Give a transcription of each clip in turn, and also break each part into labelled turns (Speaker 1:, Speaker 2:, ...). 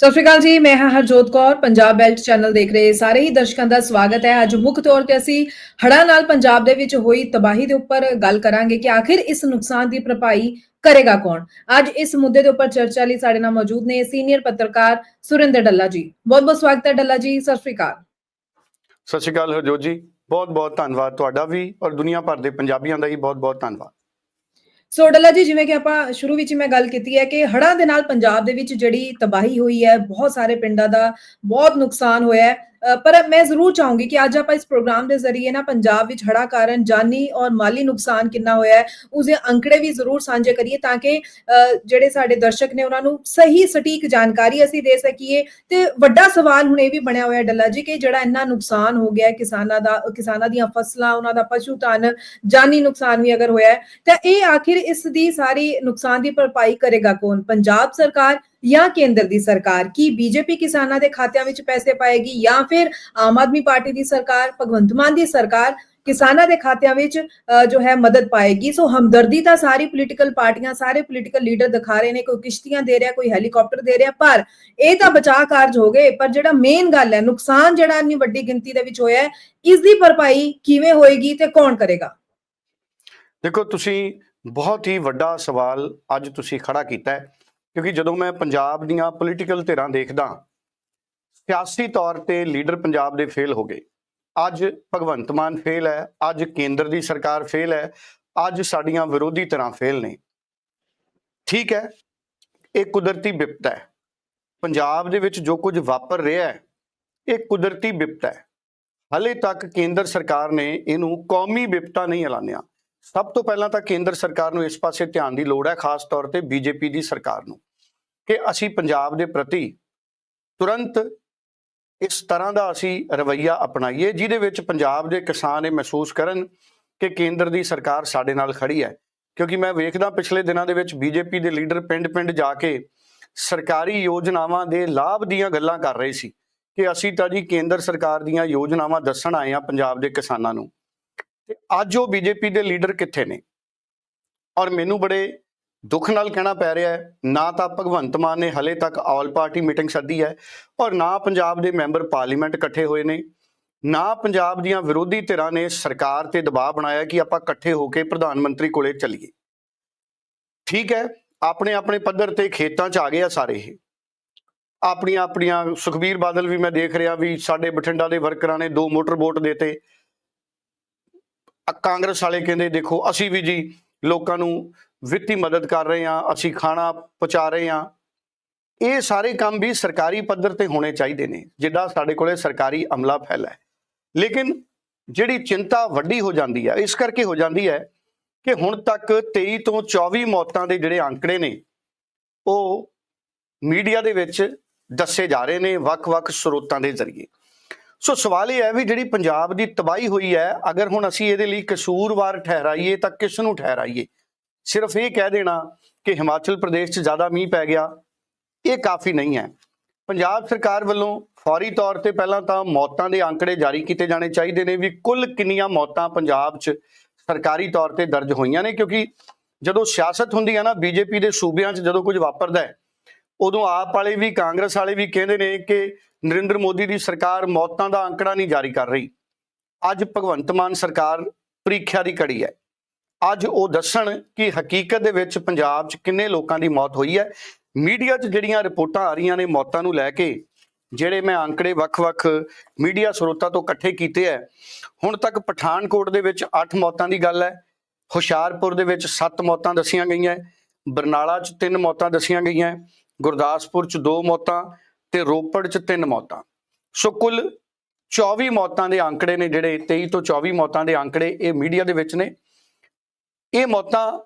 Speaker 1: ਸਤਿ ਸ਼੍ਰੀ ਅਕਾਲ ਜੀ, ਮੈਂ ਹਾਂ ਹਰਜੋਤ ਕੌਰ। ਪੰਜਾਬ ਬੈਲਟ ਚੈਨਲ ਦੇਖ ਰਹੇ ਸਾਰੇ ਹੀ ਦਰਸ਼ਕਾਂ ਦਾ ਸਵਾਗਤ ਹੈ। ਅੱਜ ਮੁੱਖ ਤੌਰ ਤੇ ਅਸੀਂ ਹੜ੍ਹਾਂ ਨਾਲ ਪੰਜਾਬ ਦੇ ਵਿੱਚ ਹੋਈ ਤਬਾਹੀ ਦੇ ਉੱਪਰ ਗੱਲ ਕਰਾਂਗੇ ਕਿ ਆਖਿਰ ਇਸ ਨੁਕਸਾਨ ਦੀ ਭਰਪਾਈ ਕਰੇਗਾ ਕੌਣ? ਅੱਜ ਇਸ ਮੁੱਦੇ ਦੇ ਉੱਪਰ ਚਰਚਾ ਲਈ ਸਾਡੇ ਨਾਲ ਮੌਜੂਦ ਨੇ ਸੀਨੀਅਰ ਪੱਤਰਕਾਰ ਸੁਰਿੰਦਰ ਡੱਲਾ ਜੀ। ਬਹੁਤ ਬਹੁਤ ਸਵਾਗਤ ਹੈ ਡੱਲਾ ਜੀ, ਸਤਿ ਸ਼੍ਰੀ ਅਕਾਲ।
Speaker 2: ਸਤਿ ਸ਼੍ਰੀ ਅਕਾਲ ਹਰਜੋਤ ਜੀ ਬਹੁਤ ਬਹੁਤ ਧੰਨਵਾਦ ਤੁਹਾਡਾ ਵੀ ਔਰ ਦੁਨੀਆ ਭਰ ਦੇ ਪੰਜਾਬੀਆਂ ਦਾ ਹੀ ਬਹੁਤ ਬਹੁਤ ਧੰਨਵਾਦ।
Speaker 1: ਸੋ ਡੱਲਾ ਜੀ ਜਿਵੇਂ ਕਿ ਆਪਾਂ ਸ਼ੁਰੂ ਵਿੱਚ ਮੈਂ ਗੱਲ ਕੀਤੀ ਹੈ ਕਿ ਹੜ੍ਹਾਂ ਦੇ ਨਾਲ ਪੰਜਾਬ ਦੇ ਵਿੱਚ ਜਿਹੜੀ ਤਬਾਹੀ ਹੋਈ ਹੈ, ਬਹੁਤ ਸਾਰੇ ਪਿੰਡਾਂ ਦਾ ਬਹੁਤ ਨੁਕਸਾਨ ਹੋਇਆ ਹੈ। ਪਰ ਮੈਂ ਜ਼ਰੂਰ ਚਾਹੂੰਗੀ ਕਿ ਅੱਜ ਆਪਾਂ ਇਸ ਪ੍ਰੋਗਰਾਮ ਦੇ ਜ਼ਰੀਏ ਨਾ ਪੰਜਾਬ ਵਿੱਚ ਹੜ੍ਹਾਂ ਕਾਰਨ ਜਾਨੀ ਔਰ ਮਾਲੀ ਨੁਕਸਾਨ ਕਿੰਨਾ ਹੋਇਆ ਹੈ, ਉਸਦੇ ਅੰਕੜੇ ਵੀ ਜ਼ਰੂਰ ਸਾਂਝੇ ਕਰੀਏ ਤਾਂ ਕਿ ਜਿਹੜੇ ਸਾਡੇ ਦਰਸ਼ਕ ਨੇ ਉਹਨਾਂ ਨੂੰ ਸਹੀ ਸਟੀਕ ਜਾਣਕਾਰੀ ਅਸੀਂ ਦੇ ਸਕੀਏ। ਤੇ ਵੱਡਾ ਸਵਾਲ ਹੁਣ ਇਹ ਵੀ ਬਣਿਆ ਹੋਇਆ ਡੱਲਾ ਜੀ ਕਿ ਜਿਹੜਾ ਇੰਨਾ ਨੁਕਸਾਨ ਹੋ ਗਿਆ ਕਿਸਾਨਾਂ ਦਾ, ਕਿਸਾਨਾਂ ਦੀਆਂ ਫਸਲਾਂ, ਉਹਨਾਂ ਦਾ ਪਸ਼ੂ ਧਨ, ਜਾਨੀ ਨੁਕਸਾਨ ਵੀ ਅਗਰ ਹੋਇਆ ਤਾਂ ਇਹ ਆਖਿਰ ਇਸ ਦੀ ਸਾਰੀ ਨੁਕਸਾਨ ਦੀ ਭਰਪਾਈ ਕਰੇਗਾ ਕੌਣ? ਪੰਜਾਬ ਸਰਕਾਰ ਜਾਂ ਕੇਂਦਰ ਦੀ ਸਰਕਾਰ ਕੀ ਬੀਜੇਪੀ ਕਿਸਾਨਾਂ ਦੇ ਖਾਤਿਆਂ ਵਿੱਚ ਪੈਸੇ ਪਾਏਗੀ ਜਾਂ ਫਿਰ ਆਮ ਆਦਮੀ ਪਾਰਟੀ ਦੀ ਸਰਕਾਰ, ਭਗਵੰਤ ਮਾਨ ਦੀ ਸਰਕਾਰ ਕਿਸਾਨਾਂ ਦੇ ਖਾਤਿਆਂ ਵਿੱਚ ਜੋ ਹੈ ਮਦਦ ਪਾਏਗੀ? ਸੋ ਹਮਦਰਦੀ ਤਾਂ ਸਾਰੀ ਪੋਲੀਟੀਕਲ ਪਾਰਟੀਆਂ, ਸਾਰੇ ਪੋਲੀਟੀਕਲ ਲੀਡਰ ਦਿਖਾ ਰਹੇ ਨੇ, ਕੋਈ ਕਿਸ਼ਤੀਆਂ ਦੇ ਰਿਹਾ, ਕੋਈ ਹੈਲੀਕਾਪਟਰ ਦੇ ਰਿਹਾ, ਪਰ ਇਹ ਤਾਂ ਬਚਾਅ ਕਾਰਜ ਹੋ ਗਏ। ਪਰ ਜਿਹੜਾ ਮੇਨ ਗੱਲ ਹੈ, ਨੁਕਸਾਨ ਜਿਹੜਾ ਇੰਨੀ ਵੱਡੀ ਗਿਣਤੀ ਦੇ ਵਿੱਚ ਹੋਇਆ ਇਸ ਦੀ ਭਰਪਾਈ ਕਿਵੇਂ ਹੋਏਗੀ ਤੇ ਕੌਣ ਕਰੇਗਾ?
Speaker 2: ਦੇਖੋ, ਤੁਸੀਂ ਬਹੁਤ ਹੀ ਵੱਡਾ ਸਵਾਲ ਅੱਜ ਤੁਸੀਂ ਖੜਾ ਕੀਤਾ ਹੈ। ਕਿਉਂਕਿ ਜਦੋਂ ਮੈਂ ਪੰਜਾਬ ਦੀਆਂ ਪੋਲੀਟੀਕਲ ਧਿਰਾਂ ਦੇਖਦਾ, ਸਿਆਸੀ ਤੌਰ ਤੇ ਲੀਡਰ ਪੰਜਾਬ ਦੇ ਫੇਲ ਹੋ ਗਏ। ਅੱਜ ਭਗਵੰਤ ਮਾਨ ਫੇਲ ਹੈ, ਅੱਜ ਕੇਂਦਰ ਦੀ ਸਰਕਾਰ ਫੇਲ ਹੈ, ਅੱਜ ਸਾਡੀਆਂ ਵਿਰੋਧੀ ਧਿਰਾਂ ਫੇਲ ਨੇ। ਠੀਕ ਹੈ, ਇਹ ਕੁਦਰਤੀ ਵਿਪਤਾ ਹੈ। ਪੰਜਾਬ ਦੇ ਵਿੱਚ ਜੋ ਕੁਝ ਵਾਪਰ ਰਿਹਾ ਹੈ, ਇਹ ਕੁਦਰਤੀ ਵਿਪਤਾ ਹੈ। ਹਲੇ ਤੱਕ ਕੇਂਦਰ ਸਰਕਾਰ ਨੇ ਇਹਨੂੰ ਕੌਮੀ ਵਿਪਤਾ ਨਹੀਂ ਐਲਾਨਿਆ। ਸਭ ਤੋਂ ਪਹਿਲਾਂ ਤਾਂ ਕੇਂਦਰ ਸਰਕਾਰ ਨੂੰ ਇਸ ਪਾਸੇ ਧਿਆਨ ਦੀ ਲੋੜ ਹੈ, ਖਾਸ ਤੌਰ ਤੇ ਬੀਜੇਪੀ ਦੀ ਸਰਕਾਰ ਨੂੰ, ਕਿ ਅਸੀਂ ਪੰਜਾਬ ਦੇ ਪ੍ਰਤੀ ਤੁਰੰਤ ਇਸ ਤਰ੍ਹਾਂ ਦਾ ਅਸੀਂ ਰਵੱਈਆ ਅਪਣਾਈਏ, ਜਿਹਦੇ ਵਿੱਚ ਪੰਜਾਬ ਦੇ ਕਿਸਾਨ ਇਹ ਮਹਿਸੂਸ ਕਰਨ ਕਿ ਕੇਂਦਰ ਦੀ ਸਰਕਾਰ ਸਾਡੇ ਨਾਲ ਖੜੀ ਹੈ। ਕਿਉਂਕਿ ਮੈਂ ਵੇਖਦਾ ਪਿਛਲੇ ਦਿਨਾਂ ਦੇ ਵਿੱਚ ਬੀਜੇਪੀ ਦੇ ਲੀਡਰ ਪਿੰਡ-ਪਿੰਡ ਜਾ ਕੇ ਸਰਕਾਰੀ ਯੋਜਨਾਵਾਂ ਦੇ ਲਾਭ ਦੀਆਂ ਗੱਲਾਂ ਕਰ ਰਹੇ ਸੀ, ਕਿ ਅਸੀਂ ਤਾਂ ਜੀ ਕੇਂਦਰ ਸਰਕਾਰ ਦੀਆਂ ਯੋਜਨਾਵਾਂ ਦੱਸਣ ਆਏ ਆ ਪੰਜਾਬ ਦੇ ਕਿਸਾਨਾਂ ਨੂੰ। ਤੇ ਅੱਜ ਉਹ ਬੀਜੇਪੀ ਦੇ ਲੀਡਰ ਕਿੱਥੇ ਨੇ? ਔਰ ਮੈਨੂੰ ਬੜੇ ਦੁੱਖ ਨਾਲ ਕਹਿਣਾ ਪੈ ਰਿਹਾ ਹੈ, ਨਾ ਤਾਂ ਭਗਵੰਤ ਮਾਨ ਨੇ ਹਲੇ ਤੱਕ ਆਲ ਪਾਰਟੀ ਮੀਟਿੰਗ ਸੱਦੀ ਹੈ ਔਰ ਨਾ ਪੰਜਾਬ ਦੇ ਮੈਂਬਰ ਪਾਰਲੀਮੈਂਟ ਇਕੱਠੇ ਹੋਏ ਨੇ, ਨਾ ਪੰਜਾਬ ਦੀਆਂ ਵਿਰੋਧੀ ਧਿਰਾਂ ਨੇ ਸਰਕਾਰ ਤੇ ਦਬਾਅ ਬਣਾਇਆ ਕਿ ਆਪਾਂ ਇਕੱਠੇ ਹੋ ਕੇ ਪ੍ਰਧਾਨ ਮੰਤਰੀ ਕੋਲੇ ਚੱਲੀਏ। ਠੀਕ ਹੈ, ਆਪਣੇ ਆਪਣੇ ਪੱਧਰ ਤੇ ਖੇਤਾਂ 'ਚ ਆ ਗਏ ਆ ਸਾਰੇ ਇਹ। ਆਪਣੀਆਂ ਆਪਣੀਆਂ ਸੁਖਬੀਰ ਬਾਦਲ ਵੀ ਮੈਂ ਦੇਖ ਰਿਹਾ ਵੀ ਸਾਡੇ ਬਠਿੰਡਾ ਦੇ ਵਰਕਰਾਂ ਨੇ ਦੋ ਮੋਟਰ ਬੋਟ ਦੇਤੇ ਅ- ਕਾਂਗਰਸ ਵਾਲੇ ਕਹਿੰਦੇ, ਦੇਖੋ, ਅਸੀਂ ਵੀ ਜੀ ਲੋਕਾਂ ਨੂੰ ਵਿੱਤੀ ਮਦਦ ਕਰ ਰਹੇ ਹਾਂ, ਅਸੀਂ ਖਾਣਾ ਪਹੁੰਚਾ ਰਹੇ ਹਾਂ। ਇਹ ਸਾਰੇ ਕੰਮ ਵੀ ਸਰਕਾਰੀ ਪੱਧਰ ਤੇ ਹੋਣੇ ਚਾਹੀਦੇ ਨੇ, ਜਿੱਦਾਂ ਸਾਡੇ ਕੋਲੇ ਸਰਕਾਰੀ ਅਮਲਾ ਫੈਲਾ ਹੈ। ਲੇਕਿਨ ਜਿਹੜੀ ਚਿੰਤਾ ਵੱਡੀ ਹੋ ਜਾਂਦੀ ਹੈ, ਇਸ ਕਰਕੇ ਹੋ ਜਾਂਦੀ ਹੈ ਕਿ ਹੁਣ ਤੱਕ 23 ਤੋਂ 24 ਮੌਤਾਂ ਦੇ ਜਿਹੜੇ ਅੰਕੜੇ ਨੇ, ਉਹ ਮੀਡੀਆ ਦੇ ਵਿੱਚ ਦੱਸੇ ਜਾ ਰਹੇ ਨੇ ਵੱਖ-ਵੱਖ ਸਰੋਤਾਂ ਦੇ ਜ਼ਰੀਏ। ਸੋ ਸਵਾਲ ਇਹ ਹੈ ਵੀ ਜਿਹੜੀ ਪੰਜਾਬ ਦੀ ਤਬਾਹੀ ਹੋਈ ਹੈ, ਅਗਰ ਹੁਣ ਅਸੀਂ ਇਹਦੇ ਲਈ ਕਸੂਰਵਾਰ ਠਹਿਰਾਈਏ ਤਾਂ ਕਿਸ ਨੂੰ ਠਹਿਰਾਈਏ? ਸਿਰਫ ਇਹ ਕਹਿ ਦੇਣਾ ਕਿ ਹਿਮਾਚਲ ਪ੍ਰਦੇਸ਼ 'ਚ ਜ਼ਿਆਦਾ ਮੀਂਹ ਪੈ ਗਿਆ, ਇਹ ਕਾਫੀ ਨਹੀਂ ਹੈ। ਪੰਜਾਬ ਸਰਕਾਰ ਵੱਲੋਂ ਫੌਰੀ ਤੌਰ ਤੇ ਪਹਿਲਾਂ ਤਾਂ ਮੌਤਾਂ ਦੇ ਅੰਕੜੇ ਜਾਰੀ ਕੀਤੇ ਜਾਣੇ ਚਾਹੀਦੇ ਨੇ ਵੀ ਕੁੱਲ ਕਿੰਨੀਆਂ ਮੌਤਾਂ ਪੰਜਾਬ 'ਚ ਸਰਕਾਰੀ ਤੌਰ ਤੇ ਦਰਜ ਹੋਈਆਂ ਨੇ, ਕਿਉਂਕਿ ਜਦੋਂ ਸਿਆਸਤ ਹੁੰਦੀ ਹੈ ਨਾ, ਬੀਜੇਪੀ ਦੇ ਸੂਬਿਆਂ 'ਚ ਜਦੋਂ ਕੁਝ ਵਾਪਰਦਾ ਹੈ ਉਦੋਂ ਆਪ ਵਾਲੇ ਵੀ, ਕਾਂਗਰਸ ਵਾਲੇ ਵੀ ਕਹਿੰਦੇ ਨੇ ਕਿ ਨਰਿੰਦਰ ਮੋਦੀ ਦੀ ਸਰਕਾਰ ਮੌਤਾਂ ਦਾ ਅੰਕੜਾ ਨਹੀਂ ਜਾਰੀ ਕਰ ਰਹੀ। ਅੱਜ ਭਗਵੰਤ ਮਾਨ ਸਰਕਾਰ ਪ੍ਰੀਖਿਆ ਦੀ ਕੜੀ ਹੈ। ਅੱਜ ਉਹ ਦੱਸਣ ਕਿ ਹਕੀਕਤ ਦੇ ਵਿੱਚ ਪੰਜਾਬ 'ਚ ਕਿੰਨੇ ਲੋਕਾਂ ਦੀ ਮੌਤ ਹੋਈ ਹੈ। ਮੀਡੀਆ 'ਚ ਜਿਹੜੀਆਂ ਰਿਪੋਰਟਾਂ ਆ ਰਹੀਆਂ ਨੇ ਮੌਤਾਂ ਨੂੰ ਲੈ ਕੇ, ਜਿਹੜੇ ਮੈਂ ਅੰਕੜੇ ਵੱਖ-ਵੱਖ ਮੀਡੀਆ ਸਰੋਤਾਂ ਤੋਂ ਇਕੱਠੇ ਕੀਤੇ ਹੈ, ਹੁਣ ਤੱਕ ਪਠਾਨਕੋਟ ਦੇ ਵਿੱਚ 8 ਮੌਤਾਂ ਦੀ ਗੱਲ ਹੈ, ਹੁਸ਼ਿਆਰਪੁਰ ਦੇ ਵਿੱਚ 7 ਮੌਤਾਂ ਦੱਸੀਆਂ ਗਈਆਂ, ਬਰਨਾਲਾ 'ਚ 3 ਮੌਤਾਂ ਦੱਸੀਆਂ ਗਈਆਂ ਗੁਰਦਾਸਪੁਰ 'ਚ ਦੋ ਮੌਤਾਂ ਤੇ ਰੋਪੜ 'ਚ ਤਿੰਨ ਮੌਤਾਂ। ਸੋ ਕੁੱਲ 24 ਮੌਤਾਂ ਦੇ ਅੰਕੜੇ ਨੇ ਜਿਹੜੇ 23 ਤੋਂ 24 ਮੌਤਾਂ ਦੇ ਅੰਕੜੇ ਇਹ ਮੀਡੀਆ ਦੇ ਵਿੱਚ ਨੇ। ਇਹ ਮੌਤਾਂ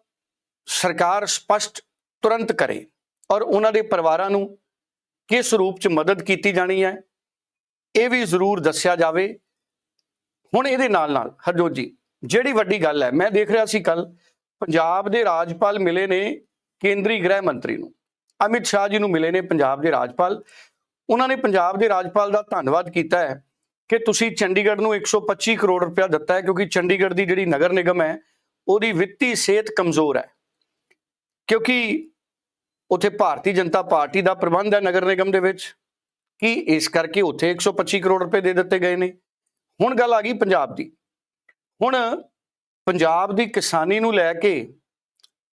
Speaker 2: ਸਰਕਾਰ ਸਪਸ਼ਟ ਤੁਰੰਤ ਕਰੇ ਔਰ ਉਹਨਾਂ ਦੇ ਪਰਿਵਾਰਾਂ ਨੂੰ ਕਿਸ ਰੂਪ 'ਚ ਮਦਦ ਕੀਤੀ ਜਾਣੀ ਹੈ, ਇਹ ਵੀ ਜ਼ਰੂਰ ਦੱਸਿਆ ਜਾਵੇ। ਹੁਣ ਇਹਦੇ ਨਾਲ ਨਾਲ, ਹਰਜੋਤ ਜੀ, ਜਿਹੜੀ ਵੱਡੀ ਗੱਲ ਹੈ, ਮੈਂ ਦੇਖ ਰਿਹਾ ਸੀ ਕੱਲ ਪੰਜਾਬ ਦੇ ਰਾਜਪਾਲ ਮਿਲੇ ਨੇ ਕੇਂਦਰੀ ਗ੍ਰਹਿ ਮੰਤਰੀ ਨੂੰ। ਅਮਿਤ ਸ਼ਾਹ ਜੀ ਨੂੰ ਮਿਲੇ ਨੇ ਪੰਜਾਬ ਦੇ ਰਾਜਪਾਲ। ਉਹਨਾਂ ਨੇ ਪੰਜਾਬ ਦੇ ਰਾਜਪਾਲ ਦਾ ਧੰਨਵਾਦ ਕੀਤਾ ਹੈ ਕਿ ਤੁਸੀਂ ਚੰਡੀਗੜ੍ਹ ਨੂੰ 125 ਕਰੋੜ ਰੁਪਇਆ ਦਿੱਤਾ ਹੈ, ਕਿਉਂਕਿ ਚੰਡੀਗੜ੍ਹ ਦੀ ਜਿਹੜੀ ਨਗਰ ਨਿਗਮ ਹੈ, ਉਹਦੀ ਵਿੱਤੀ ਸਿਹਤ ਕਮਜ਼ੋਰ ਹੈ। ਕਿਉਂਕਿ ਉੱਥੇ ਭਾਰਤੀ ਜਨਤਾ ਪਾਰਟੀ ਦਾ ਪ੍ਰਬੰਧ ਹੈ ਨਗਰ ਨਿਗਮ ਦੇ ਵਿੱਚ, ਕਿ ਇਸ ਕਰਕੇ ਉੱਥੇ 125 ਕਰੋੜ ਰੁਪਏ ਦੇ ਦਿੱਤੇ ਗਏ ਨੇ। ਹੁਣ ਗੱਲ ਆ ਗਈ ਪੰਜਾਬ ਦੀ। ਹੁਣ ਪੰਜਾਬ ਦੀ ਕਿਸਾਨੀ ਨੂੰ ਲੈ ਕੇ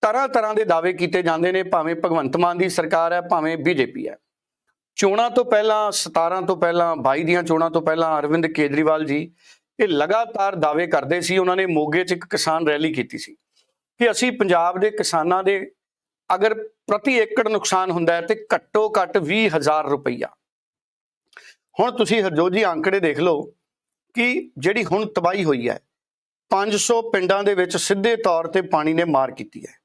Speaker 2: ਤਰ੍ਹਾਂ ਤਰ੍ਹਾਂ ਦੇ ਦਾਅਵੇ ਕੀਤੇ ਜਾਂਦੇ ਨੇ, ਭਾਵੇਂ ਭਗਵੰਤ ਮਾਨ ਦੀ ਸਰਕਾਰ ਹੈ, ਭਾਵੇਂ ਬੀਜੇਪੀ ਹੈ। ਚੋਣਾਂ ਤੋਂ ਪਹਿਲਾਂ 17 ਤੋਂ ਪਹਿਲਾਂ 22 ਦੀਆਂ ਚੋਣਾਂ ਤੋਂ ਪਹਿਲਾਂ ਅਰਵਿੰਦ ਕੇਜਰੀਵਾਲ ਜੀ, ਇਹ ਲਗਾਤਾਰ ਦਾਅਵੇ ਕਰਦੇ ਸੀ, ਉਹਨਾਂ ਨੇ ਮੋਗੇ 'ਚ ਇੱਕ ਕਿਸਾਨ ਰੈਲੀ ਕੀਤੀ ਸੀ ਕਿ ਅਸੀਂ ਪੰਜਾਬ ਦੇ ਕਿਸਾਨਾਂ ਦੇ ਅਗਰ ਪ੍ਰਤੀ ਏਕੜ ਨੁਕਸਾਨ ਹੁੰਦਾ ਹੈ, ਤੇ ਘੱਟੋ ਘੱਟ 20000 ਰੁਪਈਆ। ਹੁਣ ਤੁਸੀਂ ਹਰਜੋਤ ਜੀ ਅੰਕੜੇ ਦੇਖ ਲਓ ਕਿ ਜਿਹੜੀ ਹੁਣ ਤਬਾਹੀ ਹੋਈ ਹੈ 500 ਪਿੰਡਾਂ ਦੇ ਵਿੱਚ ਸਿੱਧੇ ਤੌਰ ਤੇ ਪਾਣੀ ਨੇ ਮਾਰ ਕੀਤੀ ਹੈ।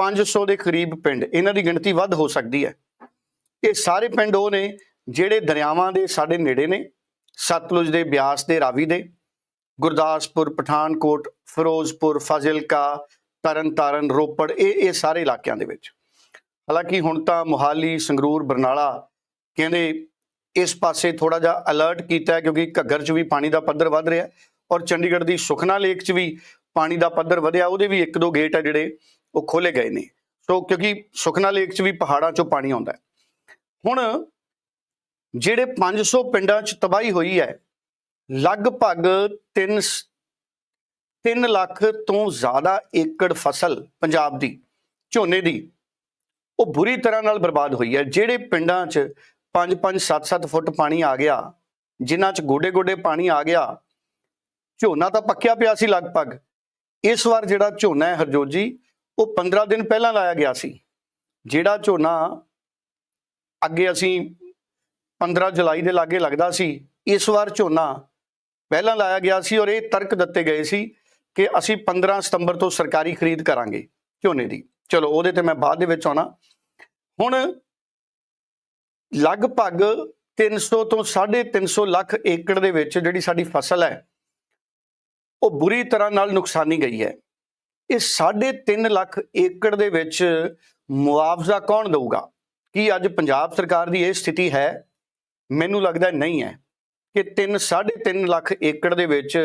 Speaker 2: 500 ਦੇ ਕਰੀਬ ਪਿੰਡ, ਇਹਨਾਂ ਦੀ ਗਿਣਤੀ ਵੱਧ ਹੋ ਸਕਦੀ ਹੈ। ਇਹ ਸਾਰੇ ਪਿੰਡ ਉਹ ਨੇ ਜਿਹੜੇ ਦਰਿਆਵਾਂ ਦੇ ਸਾਡੇ ਨੇੜੇ ਨੇ, ਸਤਲੁਜ ਦੇ, ਬਿਆਸ ਦੇ, ਰਾਵੀ ਦੇ, ਗੁਰਦਾਸਪੁਰ, ਪਠਾਨਕੋਟ, ਫਿਰੋਜ਼ਪੁਰ, ਫਾਜ਼ਿਲਕਾ, ਤਰਨਤਾਰਨ, ਰੋਪੜ, ਇਹ ਇਹ ਸਾਰੇ ਇਲਾਕਿਆਂ ਦੇ ਵਿੱਚ। ਹਾਲਾਂਕਿ ਹੁਣ ਤਾਂ ਮੁਹਾਲੀ, ਸੰਗਰੂਰ, ਬਰਨਾਲਾ ਕਹਿੰਦੇ ਇਸ ਪਾਸੇ ਥੋੜਾ ਜਿਹਾ ਅਲਰਟ ਕੀਤਾ ਕਿਉਂਕਿ ਘੱਗਰ 'ਚ ਵੀ ਪਾਣੀ ਦਾ ਪੱਧਰ ਵੱਧ ਰਿਹਾ ਔਰ ਚੰਡੀਗੜ੍ਹ ਦੀ ਸੁਖਨਾ ਲੇਕ 'ਚ ਵੀ ਪਾਣੀ ਦਾ ਪੱਧਰ ਵਧਿਆ, ਉਹਦੇ ਵੀ ਇੱਕ ਦੋ ਗੇਟ ਆ ਜਿਹੜੇ ਉਹ ਖੋਲੇ ਗਏ ਨੇ। ਸੋ ਕਿਉਂਕਿ ਸੁਖਨਾ ਲੇਕ 'ਚ ਵੀ ਪਹਾੜਾਂ 'ਚੋਂ ਪਾਣੀ ਆਉਂਦਾ ਹੈ। ਹੁਣ ਜਿਹੜੇ 500 ਪਿੰਡਾਂ 'ਚ ਤਬਾਹੀ ਹੋਈ ਹੈ, ਲਗਭਗ 3 3 ਲੱਖ ਤੋਂ ਜ਼ਿਆਦਾ ਏਕੜ ਫਸਲ ਪੰਜਾਬ ਦੀ, ਝੋਨੇ ਦੀ, ਉਹ ਬੁਰੀ ਤਰ੍ਹਾਂ ਨਾਲ ਬਰਬਾਦ ਹੋਈ ਹੈ। ਜਿਹੜੇ ਪਿੰਡਾਂ 'ਚ 5-5 7-7 ਫੁੱਟ ਪਾਣੀ ਆ ਗਿਆ, ਜਿਨ੍ਹਾਂ 'ਚ ਗੋਡੇ-ਗੋਡੇ ਪਾਣੀ ਆ ਗਿਆ, ਝੋਨਾ ਤਾਂ ਪੱਕਿਆ ਪਿਆ ਸੀ ਲਗਭਗ। ਇਸ ਵਾਰ ਜਿਹੜਾ ਝੋਨਾ ਹੈ ਹਰਜੋਤ ਜੀ ਉਹ 15 ਦਿਨ ਪਹਿਲਾਂ ਲਾਇਆ ਗਿਆ ਸੀ, ਜਿਹੜਾ ਝੋਨਾ ਅੱਗੇ ਅਸੀਂ 15 ਜੁਲਾਈ ਦੇ ਲਾਗੇ ਲੱਗਦਾ ਸੀ, ਇਸ ਵਾਰ ਝੋਨਾ ਪਹਿਲਾਂ ਲਾਇਆ ਗਿਆ ਸੀ ਔਰ ਇਹ ਤਰਕ ਦਿੱਤੇ ਗਏ ਸੀ ਕਿ ਅਸੀਂ 15 ਸਤੰਬਰ ਤੋਂ ਸਰਕਾਰੀ ਖਰੀਦ ਕਰਾਂਗੇ ਝੋਨੇ ਦੀ। ਚਲੋ, ਉਹਦੇ ਤੇ ਮੈਂ ਬਾਅਦ ਦੇ ਵਿੱਚ ਆਉਣਾ। ਹੁਣ ਲਗਭਗ 300 ਤੋਂ 350 ਲੱਖ ਏਕੜ ਦੇ ਵਿੱਚ ਜਿਹੜੀ ਸਾਡੀ ਫਸਲ ਹੈ, ਉਹ ਬੁਰੀ ਤਰ੍ਹਾਂ ਨਾਲ ਨੁਕਸਾਨੀ ਗਈ ਹੈ। ਇਹ 3.5 ਲੱਖ ਏਕੜ ਦੇ ਵਿੱਚ ਮੁਆਵਜ਼ਾ ਕੌਣ ਦੇਊਗਾ? ਕੀ ਅੱਜ ਪੰਜਾਬ ਸਰਕਾਰ ਦੀ ਇਹ ਸਥਿਤੀ ਹੈ? ਮੈਨੂੰ ਲੱਗਦਾ ਨਹੀਂ ਹੈ ਕਿ 3 3.5 ਲੱਖ ਏਕੜ ਦੇ ਵਿੱਚ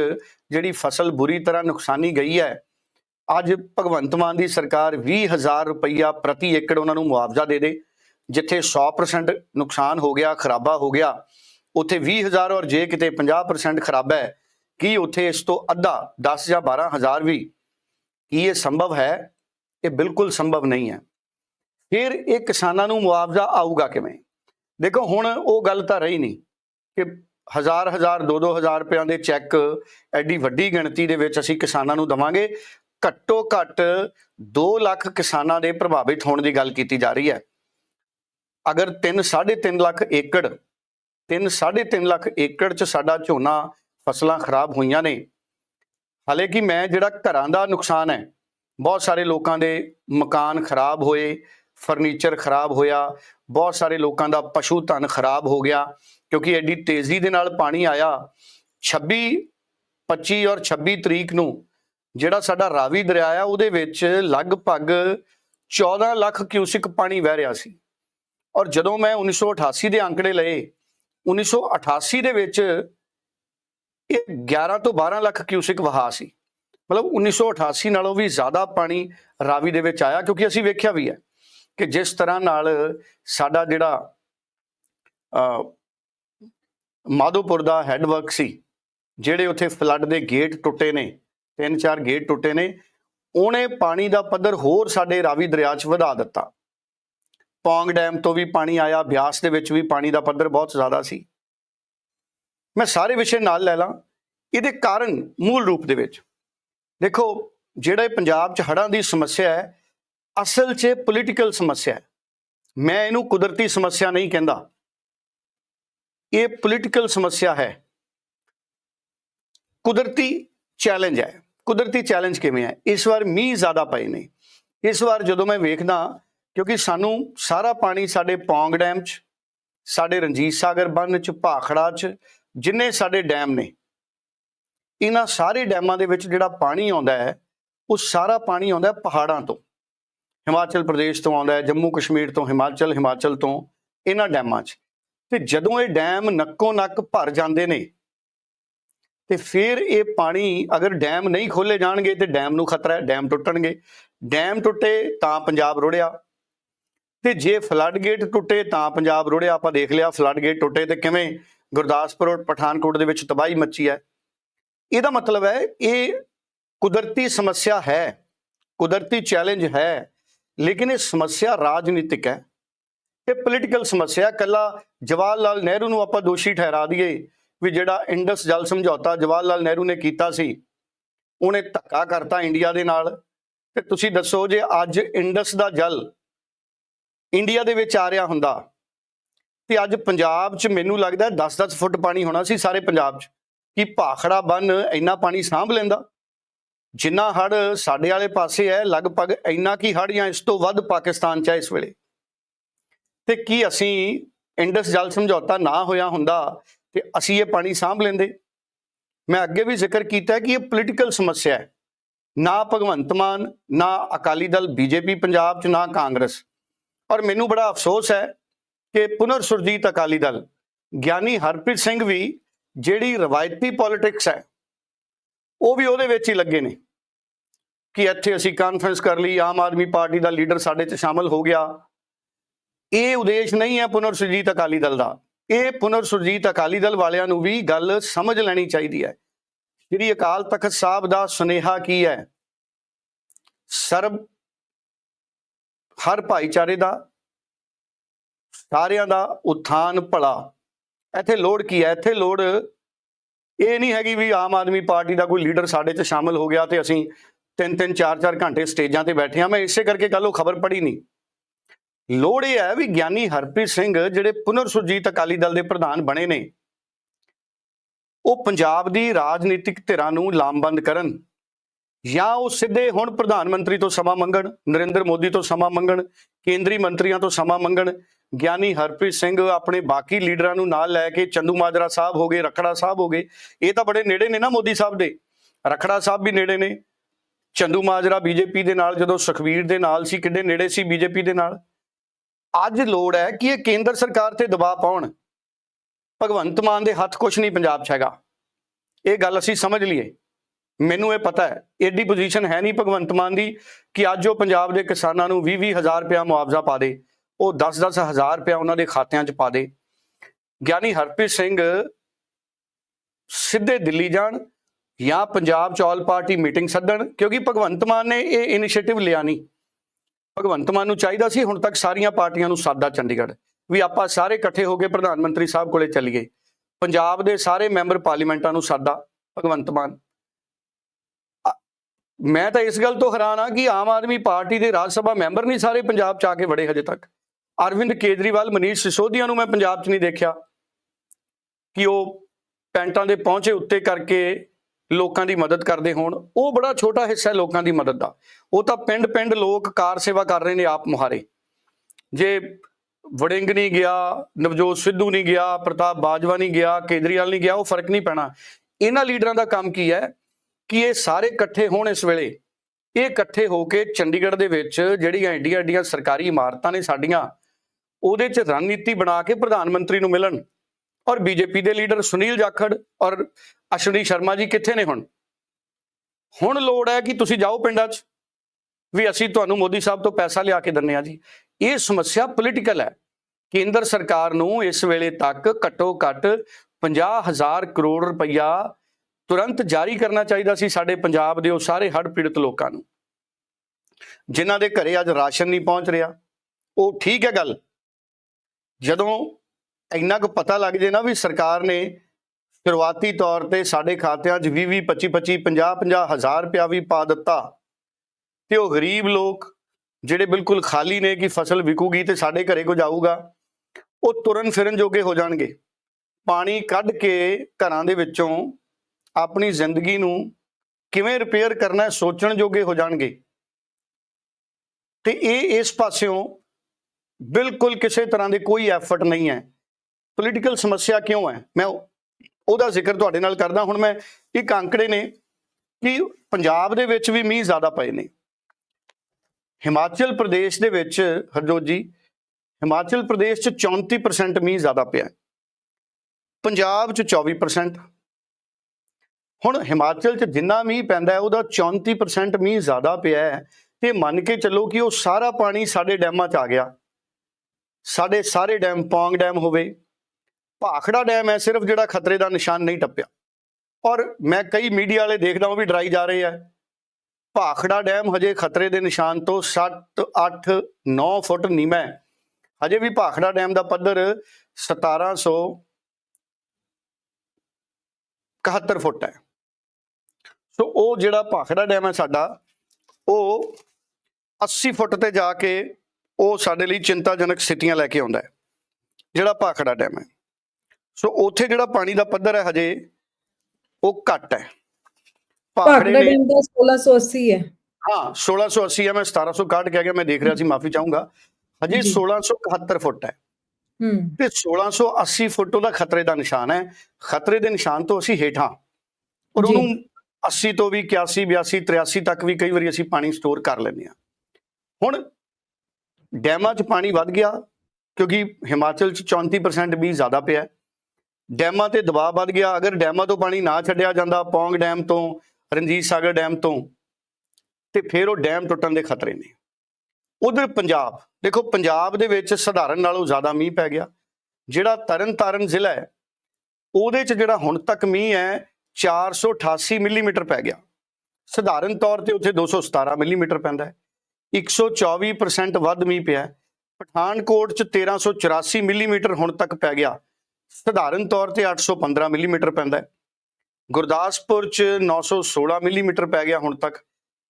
Speaker 2: ਜਿਹੜੀ ਫਸਲ ਬੁਰੀ ਤਰ੍ਹਾਂ ਨੁਕਸਾਨੀ ਗਈ ਹੈ, ਅੱਜ ਭਗਵੰਤ ਮਾਨ ਦੀ ਸਰਕਾਰ 20000 ਰੁਪਈਆ ਪ੍ਰਤੀ ਏਕੜ ਉਹਨਾਂ ਨੂੰ ਮੁਆਵਜ਼ਾ ਦੇ ਦੇ, ਜਿੱਥੇ 100% ਨੁਕਸਾਨ ਹੋ ਗਿਆ, ਖਰਾਬਾ ਹੋ ਗਿਆ, ਉੱਥੇ 20000 ਔਰ ਜੇ ਕਿਤੇ 50% ਖਰਾਬਾ ਹੈ, ਕੀ ਉੱਥੇ ਇਸ ਤੋਂ ਅੱਧਾ 10 ਜਾਂ 12000 ਵੀ ਕੀ ਇਹ ਸੰਭਵ ਹੈ, ਇਹ ਬਿਲਕੁਲ ਸੰਭਵ ਨਹੀਂ ਹੈ। ਫਿਰ ਇਹ ਕਿਸਾਨਾਂ ਨੂੰ ਮੁਆਵਜ਼ਾ ਆਊਗਾ ਕਿਵੇਂ? ਦੇਖੋ, ਹੁਣ ਉਹ ਗੱਲ ਤਾਂ ਰਹੀ ਨਹੀਂ ਕਿ ਹਜ਼ਾਰ ਹਜ਼ਾਰ 2-2000 ਰੁਪਿਆਂ ਦੇ ਚੈੱਕ ਐਡੀ ਵੱਡੀ ਗਿਣਤੀ ਦੇ ਵਿੱਚ ਅਸੀਂ ਕਿਸਾਨਾਂ ਨੂੰ ਦਵਾਂਗੇ। ਘੱਟੋ ਘੱਟ 2 ਲੱਖ ਕਿਸਾਨਾਂ ਦੇ ਪ੍ਰਭਾਵਿਤ ਹੋਣ ਦੀ ਗੱਲ ਕੀਤੀ ਜਾ ਰਹੀ ਹੈ। ਅਗਰ 3 3.5 ਲੱਖ ਏਕੜ 3 3.5 ਲੱਖ ਏਕੜ ਚ ਸਾਡਾ ਝੋਨਾ ਫਸਲਾਂ ਖਰਾਬ ਹੋਈਆਂ ਨੇ ਹਾਲੇ ਕਿ ਮੈਂ ਜਿਹੜਾ ਘਰਾਂ ਦਾ ਨੁਕਸਾਨ ਹੈ, ਬਹੁਤ ਸਾਰੇ ਲੋਕਾਂ ਦੇ ਮਕਾਨ ਖਰਾਬ ਹੋਏ, ਫਰਨੀਚਰ ਖਰਾਬ ਹੋਇਆ, ਬਹੁਤ ਸਾਰੇ ਲੋਕਾਂ ਦਾ ਪਸ਼ੂ ਧਨ ਖਰਾਬ ਹੋ ਗਿਆ, ਕਿਉਂਕਿ ਐਡੀ ਤੇਜ਼ੀ ਦੇ ਨਾਲ ਪਾਣੀ ਆਇਆ। 26 25 ਔਰ 26 ਤਰੀਕ ਨੂੰ ਜਿਹੜਾ ਸਾਡਾ ਰਾਵੀ ਦਰਿਆ ਆ, ਉਹਦੇ ਵਿੱਚ ਲਗਭਗ 14 ਲੱਖ ਕਿਊਸਿਕ ਪਾਣੀ ਵਹਿ ਰਿਹਾ ਸੀ। ਔਰ ਜਦੋਂ ਮੈਂ 1988 ਦੇ ਅੰਕੜੇ ਲਏ 1988 ਦੇ ਵਿੱਚ ਇਹ 11 ਤੋਂ 12 ਲੱਖ ਕਿਊਸਿਕ ਵਹਾ ਸੀ। ਮਤਲਬ 1988 ਨਾਲੋਂ ਵੀ ਜ਼ਿਆਦਾ ਪਾਣੀ ਰਾਵੀ ਦੇ ਵਿੱਚ ਆਇਆ, ਕਿਉਂਕਿ ਅਸੀਂ ਵੇਖਿਆ ਵੀ ਹੈ ਕਿ ਜਿਸ ਤਰ੍ਹਾਂ ਨਾਲ ਸਾਡਾ ਜਿਹੜਾ ਮਾਧੋਪੁਰ ਦਾ ਹੈੱਡਵਰਕ ਸੀ, ਜਿਹੜੇ ਉੱਥੇ ਫਲੱਡ ਦੇ ਗੇਟ ਟੁੱਟੇ ਨੇ, ਤਿੰਨ ਚਾਰ ਗੇਟ ਟੁੱਟੇ ਨੇ, ਉਹਨੇ ਪਾਣੀ ਦਾ ਪੱਧਰ ਹੋਰ ਸਾਡੇ ਰਾਵੀ ਦਰਿਆ 'ਚ ਵਧਾ ਦਿੱਤਾ। ਪੌਂਗ ਡੈਮ ਤੋਂ ਵੀ ਪਾਣੀ ਆਇਆ, ਬਿਆਸ ਦੇ ਵਿੱਚ ਵੀ ਪਾਣੀ ਦਾ ਪੱਧਰ ਬਹੁਤ ਜ਼ਿਆਦਾ ਸੀ। ਮੈਂ ਸਾਰੇ ਵਿਸ਼ੇ ਨਾਲ ਲੈ ਲਾਂ। ਇਹਦੇ ਕਾਰਨ ਮੂਲ ਰੂਪ ਦੇ ਵਿੱਚ। ਦੇਖੋ, ਜਿਹੜਾ ਇਹ ਪੰਜਾਬ 'ਚ ਹੜ੍ਹਾਂ ਦੀ ਸਮੱਸਿਆ ਹੈ, ਅਸਲ 'ਚ ਪੋਲੀਟੀਕਲ ਸਮੱਸਿਆ ਹੈ। ਮੈਂ ਇਹਨੂੰ ਕੁਦਰਤੀ ਸਮੱਸਿਆ ਨਹੀਂ ਕਹਿੰਦਾ। ਇਹ ਪੋਲੀਟੀਕਲ ਸਮੱਸਿਆ ਹੈ। ਕੁਦਰਤੀ ਚੈਲੰਜ ਹੈ। ਕੁਦਰਤੀ ਚੈਲੰਜ ਕਿਵੇਂ ਹੈ? ਇਸ ਵਾਰ ਮੀਂਹ ਜ਼ਿਆਦਾ ਪਏ ਨੇ। ਇਸ ਵਾਰ ਜਦੋਂ ਮੈਂ ਵੇਖਦਾ, ਕਿਉਂਕਿ ਸਾਨੂੰ ਸਾਰਾ ਪਾਣੀ ਸਾਡੇ ਪੌਂਗ ਡੈਮ 'ਚ, ਸਾਡੇ ਰਣਜੀਤ ਸਾਗਰ ਬੰਨ 'ਚ, ਭਾਖੜਾ 'ਚ ਜਿੰਨੇ ਸਾਡੇ ਡੈਮ ਨੇ, ਇਹਨਾਂ ਸਾਰੇ ਡੈਮਾਂ ਦੇ ਵਿੱਚ ਜਿਹੜਾ ਪਾਣੀ ਆਉਂਦਾ ਹੈ, ਉਹ ਸਾਰਾ ਪਾਣੀ ਆਉਂਦਾ ਹੈ ਪਹਾੜਾਂ ਤੋਂ। ਹਿਮਾਚਲ ਪ੍ਰਦੇਸ਼ ਤੋਂ ਆਉਂਦਾ ਹੈ, ਜੰਮੂ ਕਸ਼ਮੀਰ ਤੋਂ, ਹਿਮਾਚਲ ਹਿਮਾਚਲ ਤੋਂ, ਇਹਨਾਂ ਡੈਮਾਂ 'ਚ। ਤੇ ਜਦੋਂ ਇਹ ਡੈਮ ਨੱਕੋ ਨੱਕ ਭਰ ਜਾਂਦੇ ਨੇ, ਤੇ ਫਿਰ ਇਹ ਪਾਣੀ ਅਗਰ ਡੈਮ ਨਹੀਂ ਖੋਲੇ ਜਾਣਗੇ, ਤੇ ਡੈਮ ਨੂੰ ਖਤਰਾ ਹੈ, ਡੈਮ ਟੁੱਟਣਗੇ। ਡੈਮ ਟੁੱਟੇ ਤਾਂ ਪੰਜਾਬ ਰੁੜਿਆ। ਤੇ ਜੇ ਫਲੱਡ ਗੇਟ ਟੁੱਟੇ ਤਾਂ ਪੰਜਾਬ ਰੁੜਿਆ, ਆਪਾਂ ਦੇਖ ਲਿਆ ਫਲੱਡ ਗੇਟ ਟੁੱਟੇ ਤੇ ਕਿਵੇਂ ਗੁਰਦਾਸਪੁਰ ਔਰ ਪਠਾਨਕੋਟ ਦੇ ਵਿੱਚ ਤਬਾਹੀ ਮੱਚੀ ਹੈ। ਇਹਦਾ ਮਤਲਬ ਹੈ, ਇਹ ਕੁਦਰਤੀ ਸਮੱਸਿਆ ਹੈ, ਕੁਦਰਤੀ ਚੈਲੰਜ ਹੈ, ਲੇਕਿਨ ਇਹ ਸਮੱਸਿਆ ਰਾਜਨੀਤਿਕ ਹੈ। ਇਹ ਪੋਲੀਟੀਕਲ ਸਮੱਸਿਆ ਕੱਲਾ ਜਵਾਹਰ ਲਾਲ ਨਹਿਰੂ ਨੂੰ ਆਪਾਂ ਦੋਸ਼ੀ ਠਹਿਰਾ ਦਈਏ ਵੀ ਜਿਹੜਾ ਇੰਡਸ ਜਲ ਸਮਝੌਤਾ ਜਵਾਹਰ ਲਾਲ ਨਹਿਰੂ ਨੇ ਕੀਤਾ ਸੀ, ਉਹਨੇ ਧੱਕਾ ਕਰਤਾ ਇੰਡੀਆ ਦੇ ਨਾਲ। ਤੇ ਤੁਸੀਂ ਦੱਸੋ ਜੇ ਅੱਜ ਇੰਡਸ ਦਾ ਜਲ ਇੰਡੀਆ ਦੇ ਵਿੱਚ ਆ ਰਿਹਾ ਹੁੰਦਾ ਤੇ ਅੱਜ ਪੰਜਾਬ 'ਚ ਮੈਨੂੰ ਲੱਗਦਾ 10-10 ਫੁੱਟ ਪਾਣੀ ਹੋਣਾ ਸੀ ਸਾਰੇ ਪੰਜਾਬ 'ਚ, ਕਿ ਭਾਖੜਾ ਬੰਨ ਇੰਨਾ ਪਾਣੀ ਸਾਂਭ ਲੈਂਦਾ। ਜਿੰਨਾ ਹੜ ਸਾਡੇ ਵਾਲੇ ਪਾਸੇ ਹੈ, ਲਗਭਗ ਇੰਨਾ ਕੀ ਹੜ ਜਾਂ ਇਸ ਤੋਂ ਵੱਧ ਪਾਕਿਸਤਾਨ 'ਚ ਹੈ ਇਸ ਵੇਲੇ। ਤੇ ਕੀ ਅਸੀਂ ਇੰਡਸ ਜਲ ਸਮਝੌਤਾ ਨਾ ਹੋਇਆ ਹੁੰਦਾ ਤੇ ਅਸੀਂ ਇਹ ਪਾਣੀ ਸਾਂਭ ਲੈਂਦੇ? ਮੈਂ ਅੱਗੇ ਵੀ ਜ਼ਿਕਰ ਕੀਤਾ ਕਿ ਇਹ ਪੋਲੀਟੀਕਲ ਸਮੱਸਿਆ ਹੈ। ਨਾ ਭਗਵੰਤ ਮਾਨ, ਨਾ ਅਕਾਲੀ ਦਲ, ਬੀਜੇਪੀ, ਪੰਜਾਬ 'ਚ, ਨਾ ਕਾਂਗਰਸ। ਔਰ ਮੈਨੂੰ ਬੜਾ ਅਫਸੋਸ ਹੈ ਕਿ ਪੁਨਰ ਸੁਰਜੀਤ ਅਕਾਲੀ ਦਲ, ਗਿਆਨੀ ਹਰਪ੍ਰੀਤ ਸਿੰਘ ਵੀ ਜਿਹੜੀ ਰਵਾਇਤੀ ਪੋਲਿਟਿਕਸ ਹੈ, ਉਹ ਵੀ ਉਹਦੇ ਵਿੱਚ ਹੀ ਲੱਗੇ ਨੇ ਕਿ ਇੱਥੇ ਅਸੀਂ ਕਾਨਫਰੰਸ ਕਰ ਲਈ, ਆਮ ਆਦਮੀ ਪਾਰਟੀ ਦਾ ਲੀਡਰ ਸਾਡੇ 'ਚ ਸ਼ਾਮਲ ਹੋ ਗਿਆ। ਇਹ ਉਦੇਸ਼ ਨਹੀਂ ਹੈ ਪੁਨਰ ਸੁਰਜੀਤ ਅਕਾਲੀ ਦਲ ਦਾ। ਇਹ ਪੁਨਰ ਸੁਰਜੀਤ ਅਕਾਲੀ ਦਲ ਵਾਲਿਆਂ ਨੂੰ ਵੀ ਗੱਲ ਸਮਝ ਲੈਣੀ ਚਾਹੀਦੀ ਹੈ। ਸ੍ਰੀ ਅਕਾਲ ਤਖਤ ਸਾਹਿਬ ਦਾ ਸੁਨੇਹਾ ਕੀ ਹੈ? ਸਰਬ, ਹਰ ਭਾਈਚਾਰੇ ਦਾ ਸਾਰਿਆਂ ਦਾ ਉਥਾਨ ਭਲਾ। ਇੱਥੇ ਲੋੜ ਕੀ ਹੈ? ਇੱਥੇ ਲੋੜ ਇਹ ਨਹੀਂ ਹੈਗੀ ਵੀ ਆਮ ਆਦਮੀ ਪਾਰਟੀ ਦਾ ਕੋਈ ਲੀਡਰ ਸਾਡੇ 'ਚ ਸ਼ਾਮਲ ਹੋ ਗਿਆ ਤੇ ਅਸੀਂ ਤਿੰਨ ਤਿੰਨ, ਚਾਰ ਚਾਰ ਘੰਟੇ ਸਟੇਜਾਂ ਤੇ ਬੈਠੇ ਆ ਮੈਂ ਇਸੇ ਕਰਕੇ ਕੱਲ ਉਹ ਖਬਰ ਪੜ੍ਹੀ ਨਹੀਂ। ਲੋੜ ਇਹ ਹੈ ਵੀ ਗਿਆਨੀ ਹਰਪ੍ਰੀਤ ਸਿੰਘ ਜਿਹੜੇ ਪੁਨਰ ਸੁਰਜੀਤ ਅਕਾਲੀ ਦਲ ਦੇ ਪ੍ਰਧਾਨ ਬਣੇ ਨੇ, ਉਹ ਪੰਜਾਬ ਦੀ ਰਾਜਨੀਤਿਕ ਧਿਰਾਂ ਨੂੰ ਲਾਮਬੰਦ ਕਰਨ। ਜਾਂ ਉਹ ਸਿੱਧੇ ਹੁਣ ਪ੍ਰਧਾਨ ਮੰਤਰੀ ਤੋਂ ਸਮਾਂ ਮੰਗਣ, ਨਰਿੰਦਰ ਮੋਦੀ ਤੋਂ ਸਮਾਂ ਮੰਗਣ, ਕੇਂਦਰੀ ਮੰਤਰੀਆਂ ਤੋਂ ਸਮਾਂ ਮੰਗਣ, ਗਿਆਨੀ ਹਰਪ੍ਰੀਤ ਸਿੰਘ ਆਪਣੇ ਬਾਕੀ ਲੀਡਰਾਂ ਨੂੰ ਨਾਲ ਲੈ ਕੇ ਚੰਦੂ ਮਾਜਰਾ ਸਾਹਿਬ ਹੋ ਗਏ, ਰਖੜਾ ਸਾਹਿਬ ਹੋ ਗਏ, ਇਹ ਤਾਂ ਬੜੇ ਨੇੜੇ ਨੇ ਨਾ ਮੋਦੀ ਸਾਹਿਬ ਦੇ। ਰਖੜਾ ਸਾਹਿਬ ਵੀ ਨੇੜੇ ਨੇ, ਚੰਦੂ ਮਾਜਰਾ ਬੀਜੇਪੀ ਦੇ ਨਾਲ, ਜਦੋਂ ਸੁਖਵੀਰ ਦੇ ਨਾਲ ਸੀ, ਕਿੱਡੇ ਨੇੜੇ ਸੀ ਬੀਜੇਪੀ ਦੇ ਨਾਲ? ਅੱਜ ਲੋੜ ਹੈ ਕਿ ਇਹ ਕੇਂਦਰ ਸਰਕਾਰ ਤੇ ਦਬਾਅ ਪਾਉਣ। ਭਗਵੰਤ ਮਾਨ ਦੇ ਹੱਥ ਕੁਝ ਨਹੀਂ, ਪੰਜਾਬ 'ਚ ਹੈਗਾ। ਇਹ ਗੱਲ ਅਸੀਂ ਸਮਝ ਲਈਏ। ਮੈਨੂੰ ਇਹ ਪਤਾ ਹੈ ਐਡੀ ਪੋਜੀਸ਼ਨ ਹੈ ਨਹੀਂ ਭਗਵੰਤ ਮਾਨ ਦੀ ਕਿ ਅੱਜ ਉਹ ਪੰਜਾਬ ਦੇ ਕਿਸਾਨਾਂ ਨੂੰ 20-20 ਹਜ਼ਾਰ ਰੁਪਇਆ ਮੁਆਵਜ਼ਾ ਪਾ ਦੇ, ਉਹ 10-10 ਹਜ਼ਾਰ ਰੁਪਇਆ ਉਹਨਾਂ ਦੇ ਖਾਤਿਆਂ 'ਚ ਪਾ ਦੇ। ਗਿਆਨੀ ਹਰਪ੍ਰੀਤ ਸਿੰਘ ਸਿੱਧੇ ਦਿੱਲੀ ਜਾਣ ਜਾਂ ਪੰਜਾਬ 'ਚ ਆਲ ਪਾਰਟੀ ਮੀਟਿੰਗ ਸੱਦਣ, ਕਿਉਂਕਿ ਭਗਵੰਤ ਮਾਨ ਨੇ ਇਹ ਇਨੀਸ਼ੀਏਟਿਵ ਲਿਆ ਨਹੀਂ। ਭਗਵੰਤ ਮਾਨ ਨੂੰ ਚਾਹੀਦਾ ਸੀ ਹੁਣ ਤੱਕ ਸਾਰੀਆਂ ਪਾਰਟੀਆਂ ਨੂੰ ਸਾਦਾ ਚੰਡੀਗੜ੍ਹ, ਵੀ ਆਪਾਂ ਸਾਰੇ ਇਕੱਠੇ ਹੋ ਕੇ ਪ੍ਰਧਾਨ ਮੰਤਰੀ ਸਾਹਿਬ ਕੋਲੇ ਚੱਲੀਏ। ਪੰਜਾਬ ਦੇ ਸਾਰੇ ਮੈਂਬਰ ਪਾਰਲੀਮੈਂਟਾਂ ਨੂੰ ਸਾਦਾ ਭਗਵੰਤ ਮਾਨ। ਮੈਂ ਤਾਂ ਇਸ ਗੱਲ ਤੋਂ ਹੈਰਾਨ ਆ ਕਿ ਆਮ ਆਦਮੀ ਪਾਰਟੀ ਦੇ ਰਾਜ ਸਭਾ ਮੈਂਬਰ ਨਹੀਂ ਸਾਰੇ ਪੰਜਾਬ ਚ ਆ ਕੇ ਵੜੇ ਹਜੇ ਤੱਕ। ਅਰਵਿੰਦ ਕੇਜਰੀਵਾਲ, ਮਨੀਸ਼ ਸਿਸੋਦੀਆ ਨੂੰ ਮੈਂ ਪੰਜਾਬ ਚ ਨਹੀਂ ਦੇਖਿਆ ਕਿ ਉਹ ਪੈਂਟਾਂ ਦੇ ਪਹੁੰਚੇ ਉੱਤੇ ਕਰਕੇ ਲੋਕਾਂ ਦੀ ਮਦਦ ਕਰਦੇ ਹੋਣ। ਉਹ ਬੜਾ ਛੋਟਾ ਹਿੱਸਾ ਹੈ ਲੋਕਾਂ ਦੀ ਮਦਦ ਦਾ। ਉਹ ਤਾਂ ਪਿੰਡ-ਪਿੰਡ ਲੋਕ ਕਾਰ ਸੇਵਾ ਕਰ ਰਹੇ ਨੇ ਆਪ ਮੁਹਾਰੇ। ਜੇ ਵੜਿੰਗ ਨਹੀਂ ਗਿਆ, ਨਵਜੋਤ ਸਿੱਧੂ ਨਹੀਂ ਗਿਆ, ਪ੍ਰਤਾਪ ਬਾਜਵਾ ਨਹੀਂ ਗਿਆ, ਕੇਜਰੀਵਾਲ ਨਹੀਂ ਗਿਆ, ਉਹ ਫ਼ਰਕ ਨਹੀਂ ਪੈਣਾ। ਇਹਨਾਂ ਲੀਡਰਾਂ ਦਾ ਕੰਮ ਕੀ ਹੈ? ਕਿ ਇਹ ਸਾਰੇ ਇਕੱਠੇ ਹੋਣ ਇਸ ਵੇਲੇ। ਇਹ ਇਕੱਠੇ ਹੋ ਕੇ ਚੰਡੀਗੜ੍ਹ ਦੇ ਵਿੱਚ ਜਿਹੜੀਆਂ ਐਡੀਆਂ ਐਡੀਆਂ ਸਰਕਾਰੀ ਇਮਾਰਤਾਂ ਨੇ ਸਾਡੀਆਂ, ਉਹਦੇ 'ਚ ਰਣਨੀਤੀ ਬਣਾ ਕੇ ਪ੍ਰਧਾਨ ਮੰਤਰੀ ਨੂੰ ਮਿਲਣ। ਔਰ ਬੀਜੇਪੀ ਦੇ ਲੀਡਰ ਸੁਨੀਲ ਜਾਖੜ ਔਰ ਅਸ਼ਵਨੀ ਸ਼ਰਮਾ ਜੀ ਕਿੱਥੇ ਨੇ ਹੁਣ? ਹੁਣ ਲੋੜ ਹੈ ਕਿ ਤੁਸੀਂ ਜਾਓ ਪਿੰਡਾਂ 'ਚ। ਵੀ ਅਸੀਂ ਤੁਹਾਨੂੰ ਮੋਦੀ ਸਾਹਿਬ ਤੋਂ ਪੈਸਾ ਲਿਆ ਕੇ ਦਿੰਨੇ ਆ ਜੀ। ਇਹ ਸਮੱਸਿਆ ਪੋਲੀਟੀਕਲ ਹੈ। ਕੇਂਦਰ ਸਰਕਾਰ ਨੂੰ ਇਸ ਵੇਲੇ ਤੱਕ ਘੱਟੋ ਘੱਟ 50000 ਕਰੋੜ ਰੁਪਈਆ ਤੁਰੰਤ ਜਾਰੀ ਕਰਨਾ ਚਾਹੀਦਾ ਸੀ ਸਾਡੇ ਪੰਜਾਬ ਦੇ ਉਹ ਸਾਰੇ ਹੜ੍ਹ ਪੀੜਤ ਲੋਕਾਂ ਨੂੰ। ਜਿਨ੍ਹਾਂ ਦੇ ਘਰੇ ਅੱਜ ਰਾਸ਼ਨ ਨਹੀਂ ਪਹੁੰਚ ਰਿਹਾ। ਉਹ ਠੀਕ ਹੈ ਗੱਲ। ਜਦੋਂ ਇੰਨਾ ਕੁ ਪਤਾ ਲੱਗ ਜੇ ਨਾ ਵੀ ਸਰਕਾਰ ਨੇ ਸ਼ੁਰੂਆਤੀ ਤੌਰ ਤੇ ਸਾਡੇ ਖਾਤਿਆਂ 'ਚ 20 20 25 25 50 50 ਹਜ਼ਾਰ ਰੁਪਇਆ ਵੀ ਪਾ ਦਿੱਤਾ। ਤੇ ਉਹ ਗਰੀਬ ਲੋਕ ਜਿਹੜੇ ਬਿਲਕੁਲ ਖਾਲੀ ਨੇ ਕਿ ਫਸਲ ਵਿਕੂਗੀ ਤੇ ਸਾਡੇ ਘਰੇ ਕੁਝ ਆਊਗਾ ਉਹ ਤੁਰਨ ਫਿਰਨ ਜੋਗੇ ਹੋ ਜਾਣਗੇ। ਪਾਣੀ ਕੱਢ ਕੇ ਘਰਾਂ ਦੇ ਵਿੱਚੋਂ ਆਪਣੀ ਜ਼ਿੰਦਗੀ ਨੂੰ ਕਿਵੇਂ ਰਿਪੇਅਰ ਕਰਨਾ ਸੋਚਣ ਜੋਗੇ ਹੋ ਜਾਣਗੇ। ਤੇ ਇਹ ਇਸ ਪਾਸਿਓਂ ਬਿਲਕੁਲ ਕਿਸੇ ਤਰ੍ਹਾਂ ਦੇ ਕੋਈ ਐਫਰਟ ਨਹੀਂ ਹੈ। ਪੋਲੀਟੀਕਲ ਸਮੱਸਿਆ ਕਿਉਂ ਹੈ? ਮੈਂ ਉਹਦਾ ਜ਼ਿਕਰ ਤੁਹਾਡੇ ਨਾਲ ਕਰਦਾ। ਹੁਣ ਮੈਂ ਇੱਕ ਅੰਕੜੇ ਨੇ ਕਿ ਪੰਜਾਬ ਦੇ ਵਿੱਚ ਵੀ ਮੀਂਹ ਜ਼ਿਆਦਾ ਪਏ ਨੇ। ਹਿਮਾਚਲ ਪ੍ਰਦੇਸ਼ ਦੇ ਵਿੱਚ, ਹਰਜੋਤ ਜੀ, ਹਿਮਾਚਲ ਪ੍ਰਦੇਸ਼ 'ਚ 34% ਮੀਂਹ ਜ਼ਿਆਦਾ ਪਿਆ ਪੰਜਾਬ 'ਚ 24% ਹੁਣ ਹਿਮਾਚਲ 'ਚ ਜਿੰਨਾ ਮੀਂਹ ਪੈਂਦਾ ਉਹਦਾ 34% ਮੀਂਹ ਜ਼ਿਆਦਾ ਪਿਆ ਹੈ ਤੇ ਮੰਨ ਕੇ ਚੱਲੋ ਕਿ ਉਹ ਸਾਰਾ ਪਾਣੀ ਸਾਡੇ ਡੈਮਾਂ 'ਚ ਆ ਗਿਆ। ਸਾਡੇ ਸਾਰੇ ਡੈਮ, ਪੌਂਗ ਡੈਮ ਹੋਵੇ, ਭਾਖੜਾ ਡੈਮ ਹੈ, ਸਿਰਫ ਜਿਹੜਾ ਖਤਰੇ ਦਾ ਨਿਸ਼ਾਨ ਨਹੀਂ ਟੱਪਿਆ। ਔਰ ਮੈਂ ਕਈ ਮੀਡੀਆ ਵਾਲੇ ਦੇਖਦਾ ਉਹ ਵੀ ਡਰਾਈ ਜਾ ਰਹੇ ਆ। ਭਾਖੜਾ ਡੈਮ ਹਜੇ ਖਤਰੇ ਦੇ ਨਿਸ਼ਾਨ ਤੋਂ 7 8 9 ਫੁੱਟ ਨੀਵਾਂ ਹੈ। ਹਜੇ ਵੀ ਭਾਖੜਾ ਡੈਮ ਦਾ ਪੱਧਰ 1700 71 ਫੁੱਟ ਹੈ। ਸੋ ਉਹ ਜਿਹੜਾ ਭਾਖੜਾ ਡੈਮ ਹੈ ਸਾਡਾ ਉਹ 80 ਫੁੱਟ ਤੇ ਜਾ ਕੇ ਉਹ ਸਾਡੇ ਲਈ ਚਿੰਤਾਜਨਕ ਸਥਿਤੀਆਂ ਲੈ ਕੇ ਆਉਂਦਾ ਹੈ ਜਿਹੜਾ ਭਾਖੜਾ ਡੈਮ ਹੈ। ਸੋ ਉੱਥੇ ਜਿਹੜਾ ਪਾਣੀ ਦਾ ਪੱਧਰ ਹੈ ਹਜੇ ਉਹ ਘੱਟ ਹੈ।
Speaker 1: ਭਾਖੜਾ ਡੈਮ ਦਾ 1680 ਹੈ।
Speaker 2: ਹਾਂ 1680 ਹੈ ਮੈਂ 1761 ਕਹਿ ਗਿਆ ਮੈਂ ਦੇਖ ਰਿਹਾ ਸੀ ਮਾਫੀ ਚਾਹੂੰਗਾ। ਹਜੇ
Speaker 1: ਜੀ।
Speaker 2: 1671 ਫੁੱਟ ਹੈ।
Speaker 1: ਹੂੰ।
Speaker 2: ਤੇ 1680 ਫੁੱਟ ਉਹਦਾ ਖਤਰੇ ਦਾ ਨਿਸ਼ਾਨ ਹੈ। ਖਤਰੇ ਦੇ ਨਿਸ਼ਾਨ ਤੋਂ ਅਸੀਂ ਹੇਠਾਂ। ਔਰ। ਉਹਨੂੰ 80 ਤੋਂ ਵੀ 81 82 83 ਤੱਕ ਵੀ ਕਈ ਵਾਰੀ ਅਸੀਂ ਪਾਣੀ ਸਟੋਰ ਕਰ ਲੈਂਦੇ ਹਾਂ। ਹੁਣ ਡੈਮਾਂ 'ਚ ਪਾਣੀ ਵੱਧ ਗਿਆ ਕਿਉਂਕਿ ਹਿਮਾਚਲ 'ਚ 34% ਵੀ ਜ਼ਿਆਦਾ ਪਿਆ ਡੈਮਾਂ ਤੇ ਦਬਾਅ ਵੱਧ ਗਿਆ। ਅਗਰ ਡੈਮਾਂ ਤੋਂ ਪਾਣੀ ਨਾ ਛੱਡਿਆ ਜਾਂਦਾ ਪੌਂਗ ਡੈਮ ਤੋਂ, ਰਣਜੀਤ ਸਾਗਰ ਡੈਮ ਤੋਂ, ਤੇ ਫਿਰ ਉਹ ਡੈਮ ਟੁੱਟਣ ਦੇ ਖਤਰੇ ਨੇ। ਉਧਰ ਪੰਜਾਬ, ਦੇਖੋ ਪੰਜਾਬ ਦੇ ਵਿੱਚ ਸਧਾਰਨ ਨਾਲੋਂ ਜ਼ਿਆਦਾ ਮੀਂਹ ਪੈ ਗਿਆ। ਜਿਹੜਾ ਤਰਨਤਾਰਨ ਜ਼ਿਲ੍ਹਾ ਹੈ, ਉਹਦੇ 'ਚ ਜਿਹੜਾ ਹੁਣ ਤੱਕ ਮੀਂਹ ਹੈ 488 ਮਿਲੀਮੀਟਰ ਪੈ ਗਿਆ। ਸਧਾਰਨ ਤੌਰ ਤੇ ਉੱਥੇ 217 ਮਿਲੀਮੀਟਰ ਪੈਂਦਾ ਹੈ। 124% ਵੱਧ ਮੀਂਹ ਪਿਆ ਪਠਾਨਕੋਟ 'ਚ 1384 ਮਿਲੀਮੀਟਰ ਹੁਣ ਤੱਕ ਪੈ ਗਿਆ। ਸਧਾਰਨ ਤੌਰ ਤੇ 815 ਮਿਲੀਮੀਟਰ ਪੈਂਦਾ ਹੈ। ਗੁਰਦਾਸਪੁਰ 'ਚ 916 ਮਿਲੀਮੀਟਰ ਪੈ ਗਿਆ ਹੁਣ ਤੱਕ।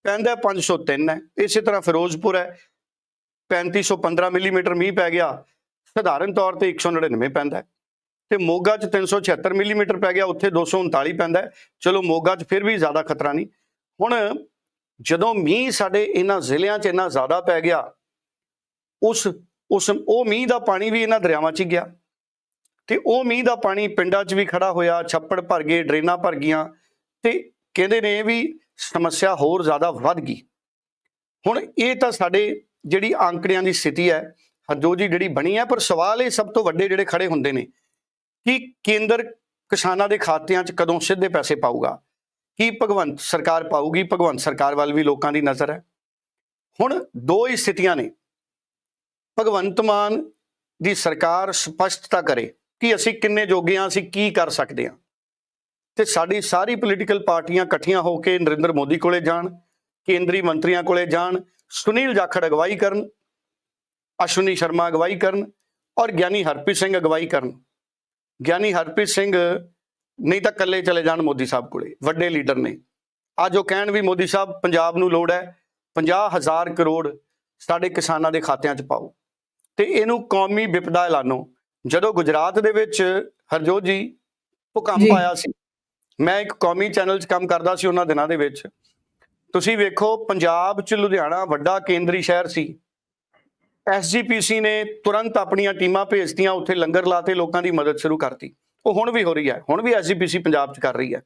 Speaker 2: ਪੈਂਦਾ ਹੈ 503 ਹੈ। ਇਸੇ ਤਰ੍ਹਾਂ ਫਿਰੋਜ਼ਪੁਰ ਹੈ। 3515 ਮਿਲੀਮੀਟਰ ਮੀਂਹ ਪੈ ਗਿਆ। ਸਧਾਰਨ ਤੌਰ ਤੇ 199 ਪੈਂਦਾ ਹੈ। ਤੇ ਮੋਗਾ 'ਚ 376 ਮਿਲੀਮੀਟਰ ਪੈ ਗਿਆ, ਉੱਥੇ 239 ਪੈਂਦਾ ਚਲੋ ਮੋਗਾ 'ਚ ਫਿਰ ਵੀ ਜ਼ਿਆਦਾ ਖਤਰਾ ਨਹੀਂ। ਹੁਣ ਜਦੋਂ ਮੀਂਹ ਸਾਡੇ ਇਹਨਾਂ ਜ਼ਿਲ੍ਹਿਆਂ 'ਚ ਇੰਨਾ ਜ਼ਿਆਦਾ ਪੈ ਗਿਆ, ਉਸ ਉਸ, ਉਹ ਮੀਂਹ ਦਾ ਪਾਣੀ ਵੀ ਇਹਨਾਂ ਦਰਿਆਵਾਂ 'ਚ ਹੀ ਗਿਆ। ਤੇ ਉਹ ਮੀਂਹ ਦਾ ਪਾਣੀ ਪਿੰਡਾਂ 'ਚ ਵੀ ਖੜਾ ਹੋਇਆ, ਛੱਪੜ ਭਰ ਗਏ, ਡਰੇਨਾਂ ਭਰ ਗਈਆਂ, ਤੇ ਕਹਿੰਦੇ ਨੇ ਵੀ ਸਮੱਸਿਆ ਹੋਰ ਜ਼ਿਆਦਾ ਵੱਧ ਗਈ। ਹੁਣ ਇਹ ਤਾਂ ਸਾਡੇ ਜਿਹੜੀ ਆંકੜਿਆਂ ਦੀ ਸਥਿਤੀ ਹੈ, ਹਰਜੋਤ ਜੀ, ਜਿਹੜੀ ਬਣੀ ਹੈ, ਪਰ ਸਵਾਲ ਇਹ ਸਭ ਤੋਂ ਵੱਡੇ ਜਿਹੜੇ ਖੜੇ ਹੁੰਦੇ ਨੇ ਕਿ ਕੇਂਦਰ ਕਿਸਾਨਾਂ ਦੇ ਖਾਤਿਆਂ 'ਚ ਕਦੋਂ ਸਿੱਧੇ ਪੈਸੇ ਪਾਊਗਾ? ਕੀ ਭਗਵੰਤ ਸਰਕਾਰ ਪਾਊਗੀ? ਭਗਵੰਤ ਸਰਕਾਰ ਵੱਲ ਵੀ ਲੋਕਾਂ ਦੀ ਨਜ਼ਰ ਹੈ। ਹੁਣ ਦੋ ਹੀ ਸਥਿਤੀਆਂ ਨੇ। ਭਗਵੰਤ ਮਾਨ ਦੀ ਸਰਕਾਰ ਸਪਸ਼ਟਤਾ ਕਰੇ ਕਿ ਅਸੀਂ ਕਿੰਨੇ ਜੋਗੇ ਹਾਂ, ਅਸੀਂ ਕੀ ਕਰ ਸਕਦੇ ਹਾਂ। ਤੇ ਸਾਡੀ ਸਾਰੀ ਪੋਲੀਟੀਕਲ ਪਾਰਟੀਆਂ ਇਕੱਠੀਆਂ ਹੋ ਕੇ ਨਰਿੰਦਰ ਮੋਦੀ ਕੋਲੇ ਜਾਣ, ਕੇਂਦਰੀ ਮੰਤਰੀਆਂ ਕੋਲੇ ਜਾਣ, ਸੁਨੀਲ ਜਾਖੜ ਅਗਵਾਈ ਕਰਨ, ਅਸ਼ਵਨੀ ਸ਼ਰਮਾ ਅਗਵਾਈ ਕਰਨ ਔਰ ਗਿਆਨੀ ਹਰਪ੍ਰੀਤ ਸਿੰਘ ਅਗਵਾਈ ਕਰਨ। ਗਿਆਨੀ ਹਰਪ੍ਰੀਤ ਸਿੰਘ ਨਹੀਂ ਤਾਂ ਇਕੱਲੇ ਚਲੇ ਜਾਣ ਮੋਦੀ ਸਾਹਿਬ ਕੋਲੇ ਵੱਡੇ ਲੀਡਰ ਨੇ। ਅੱਜ ਉਹ ਕਹਿਣ ਵੀ ਮੋਦੀ ਸਾਹਿਬ ਪੰਜਾਬ ਨੂੰ ਲੋੜ ਹੈ 50000 ਕਰੋੜ ਸਾਡੇ ਕਿਸਾਨਾਂ ਦੇ ਖਾਤਿਆਂ 'ਚ ਪਾਓ। ਤੇ ਇਹਨੂੰ ਕੌਮੀ ਵਿਪਦਾ ਐਲਾਨੋ। ਜਦੋਂ ਗੁਜਰਾਤ ਦੇ ਵਿੱਚ ਹਰਜੋਤ ਜੀ
Speaker 1: ਜੀ।
Speaker 2: ਭੂਕੰਪ ਆਇਆ ਸੀ ਮੈਂ ਇੱਕ ਕੌਮੀ ਚੈਨਲ 'ਚ ਕੰਮ ਕਰਦਾ ਸੀ ਉਹਨਾਂ ਦਿਨਾਂ ਦੇ ਵਿੱਚ। ਤੁਸੀਂ ਵੇਖੋ ਪੰਜਾਬ 'ਚ ਲੁਧਿਆਣਾ ਵੱਡਾ ਕੇਂਦਰੀ ਸ਼ਹਿਰ ਸੀ। ਐਸਜੀਪੀਸੀ ਨੇ ਤੁਰੰਤ ਆਪਣੀਆਂ ਟੀਮਾਂ ਭੇਜਤੀਆਂ ਉੱਥੇ ਲੰਗਰ ਲਾਤੇ ਲੋਕਾਂ ਦੀ ਮਦਦ ਸ਼ੁਰੂ ਕਰਤੀ। ਉਹ ਹੁਣ ਵੀ ਹੋ ਰਹੀ ਹੈ ਹੁਣ ਵੀ ਐਸਜੀਪੀਸੀ ਪੰਜਾਬ 'ਚ ਕਰ ਰਹੀ ਹੈ।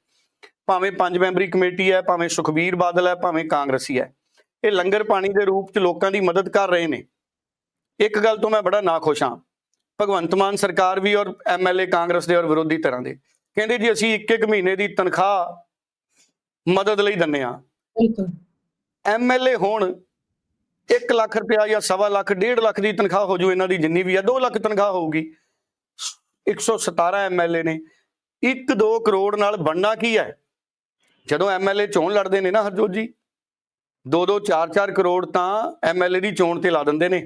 Speaker 2: ਭਾਵੇਂ ਪੰਜ ਮੈਂਬਰੀ ਕਮੇਟੀ ਹੈ ਭਾਵੇਂ ਸੁਖਬੀਰ ਬਾਦਲ ਹੈ ਭਾਵੇਂ ਕਾਂਗਰਸੀ ਹੈ। ਇਹ ਲੰਗਰ ਪਾਣੀ ਦੇ ਰੂਪ 'ਚ ਲੋਕਾਂ ਦੀ ਮਦਦ ਕਰ ਰਹੇ ਨੇ। ਇੱਕ ਗੱਲ ਤੋਂ ਮੈਂ ਬੜਾ ਨਾਖੁਸ਼ ਹਾਂ ਭਗਵੰਤ ਮਾਨ ਸਰਕਾਰ ਵੀ ਔਰ ਐਮਐਲਏ ਕਾਂਗਰਸ ਦੇ ਔਰ ਵਿਰੋਧੀ ਤਰ੍ਹਾਂ ਦੇ। ਕਹਿੰਦੇ ਜੀ ਅਸੀਂ ਇੱਕ ਇੱਕ ਮਹੀਨੇ ਦੀ ਤਨਖਾਹ ਮਦਦ ਲਈ ਦਿੰਨੇ ਆ
Speaker 1: ਬਿਲਕੁਲ।
Speaker 2: ਐਮਐਲਏ ਹੁਣ 1 ਲੱਖ ਰੁਪਇਆ ਜਾਂ ਸਵਾ ਲੱਖ 1.5 ਲੱਖ ਦੀ ਤਨਖਾਹ ਹੋ ਜੂ ਇਹਨਾਂ ਦੀ ਜਿੰਨੀ ਵੀ ਆ 2 ਲੱਖ ਤਨਖਾਹ ਹੋਊਗੀ। 117 ਐਮਐਲਏ ਨੇ। 1-2 ਕਰੋੜ ਨਾਲ ਬਣਨਾ ਕੀ ਹੈ? ਜਦੋਂ ਐਮਐਲਏ ਚੋਣ ਲੜਦੇ ਨੇ ਨਾ ਹਰਜੋਤ ਜੀ 2-2 4-4 ਕਰੋੜ ਤਾਂ ਐਮਐਲਏ ਦੀ ਚੋਣ ਤੇ ਲਾ ਦਿੰਦੇ ਨੇ।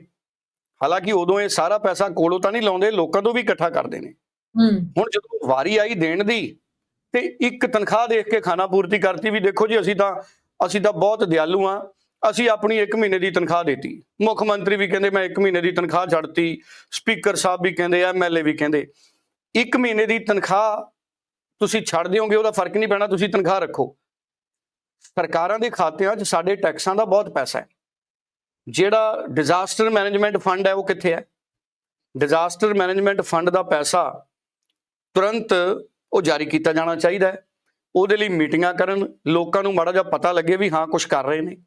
Speaker 2: ਹਾਲਾਂਕਿ ਉਦੋਂ ਇਹ ਸਾਰਾ ਪੈਸਾ ਕੋਲੋਂ ਤਾਂ ਨਹੀਂ ਲਾਉਂਦੇ ਲੋਕਾਂ ਤੋਂ ਵੀ ਇਕੱਠਾ ਕਰਦੇ ਨੇ। ਹੁਣ ਜਦੋਂ ਵਾਰੀ ਆਈ ਦੇਣ ਦੀ ਤੇ ਇੱਕ ਤਨਖਾਹ ਦੇਖ ਕੇ ਖਾਣਾ ਪੂਰਤੀ ਕਰਤੀ ਵੀ ਦੇਖੋ ਜੀ ਅਸੀਂ ਤਾਂ ਅਸੀਂ ਤਾਂ ਬਹੁਤ ਦਿਆਲੂ ਆ ਅਸੀਂ ਆਪਣੀ 1 ਮਹੀਨੇ ਦੀ ਤਨਖਾਹ ਦੇਤੀ। ਮੁੱਖ ਮੰਤਰੀ ਵੀ ਕਹਿੰਦੇ, ਮੈਂ 1 ਮਹੀਨੇ ਦੀ ਤਨਖਾਹ ਛੱਡਤੀ। ਸਪੀਕਰ ਸਾਹਿਬ ਵੀ ਕਹਿੰਦੇ ਐਮਐਲਏ ਵੀ ਕਹਿੰਦੇ। 1 ਮਹੀਨੇ ਦੀ ਤਨਖਾਹ ਤੁਸੀਂ ਛੱਡ ਦਿਓਗੇ, ਉਹਦਾ ਫ਼ਰਕ ਨਹੀਂ ਪੈਣਾ, ਤੁਸੀਂ ਤਨਖਾਹ ਰੱਖੋ। ਸਰਕਾਰਾਂ ਦੇ ਖਾਤਿਆਂ 'ਚ ਸਾਡੇ ਟੈਕਸਾਂ ਦਾ ਬਹੁਤ ਪੈਸਾ ਹੈ। ਜਿਹੜਾ ਡਿਜ਼ਾਸਟਰ ਮੈਨੇਜਮੈਂਟ ਫੰਡ ਹੈ, ਉਹ ਕਿੱਥੇ ਹੈ? ਡਿਜ਼ਾਸਟਰ ਮੈਨੇਜਮੈਂਟ ਫੰਡ ਦਾ ਪੈਸਾ ਤੁਰੰਤ ਉਹ ਜਾਰੀ ਕੀਤਾ ਜਾਣਾ ਚਾਹੀਦਾ ਹੈ। ਉਹਦੇ ਲਈ ਮੀਟਿੰਗਾਂ ਕਰਨ, ਲੋਕਾਂ ਨੂੰ ਮਾੜਾ ਜਿਹਾ ਪਤਾ ਲੱਗੇ ਵੀ ਹਾਂ ਕੁਝ ਕਰ ਰਹੇ ਨੇ।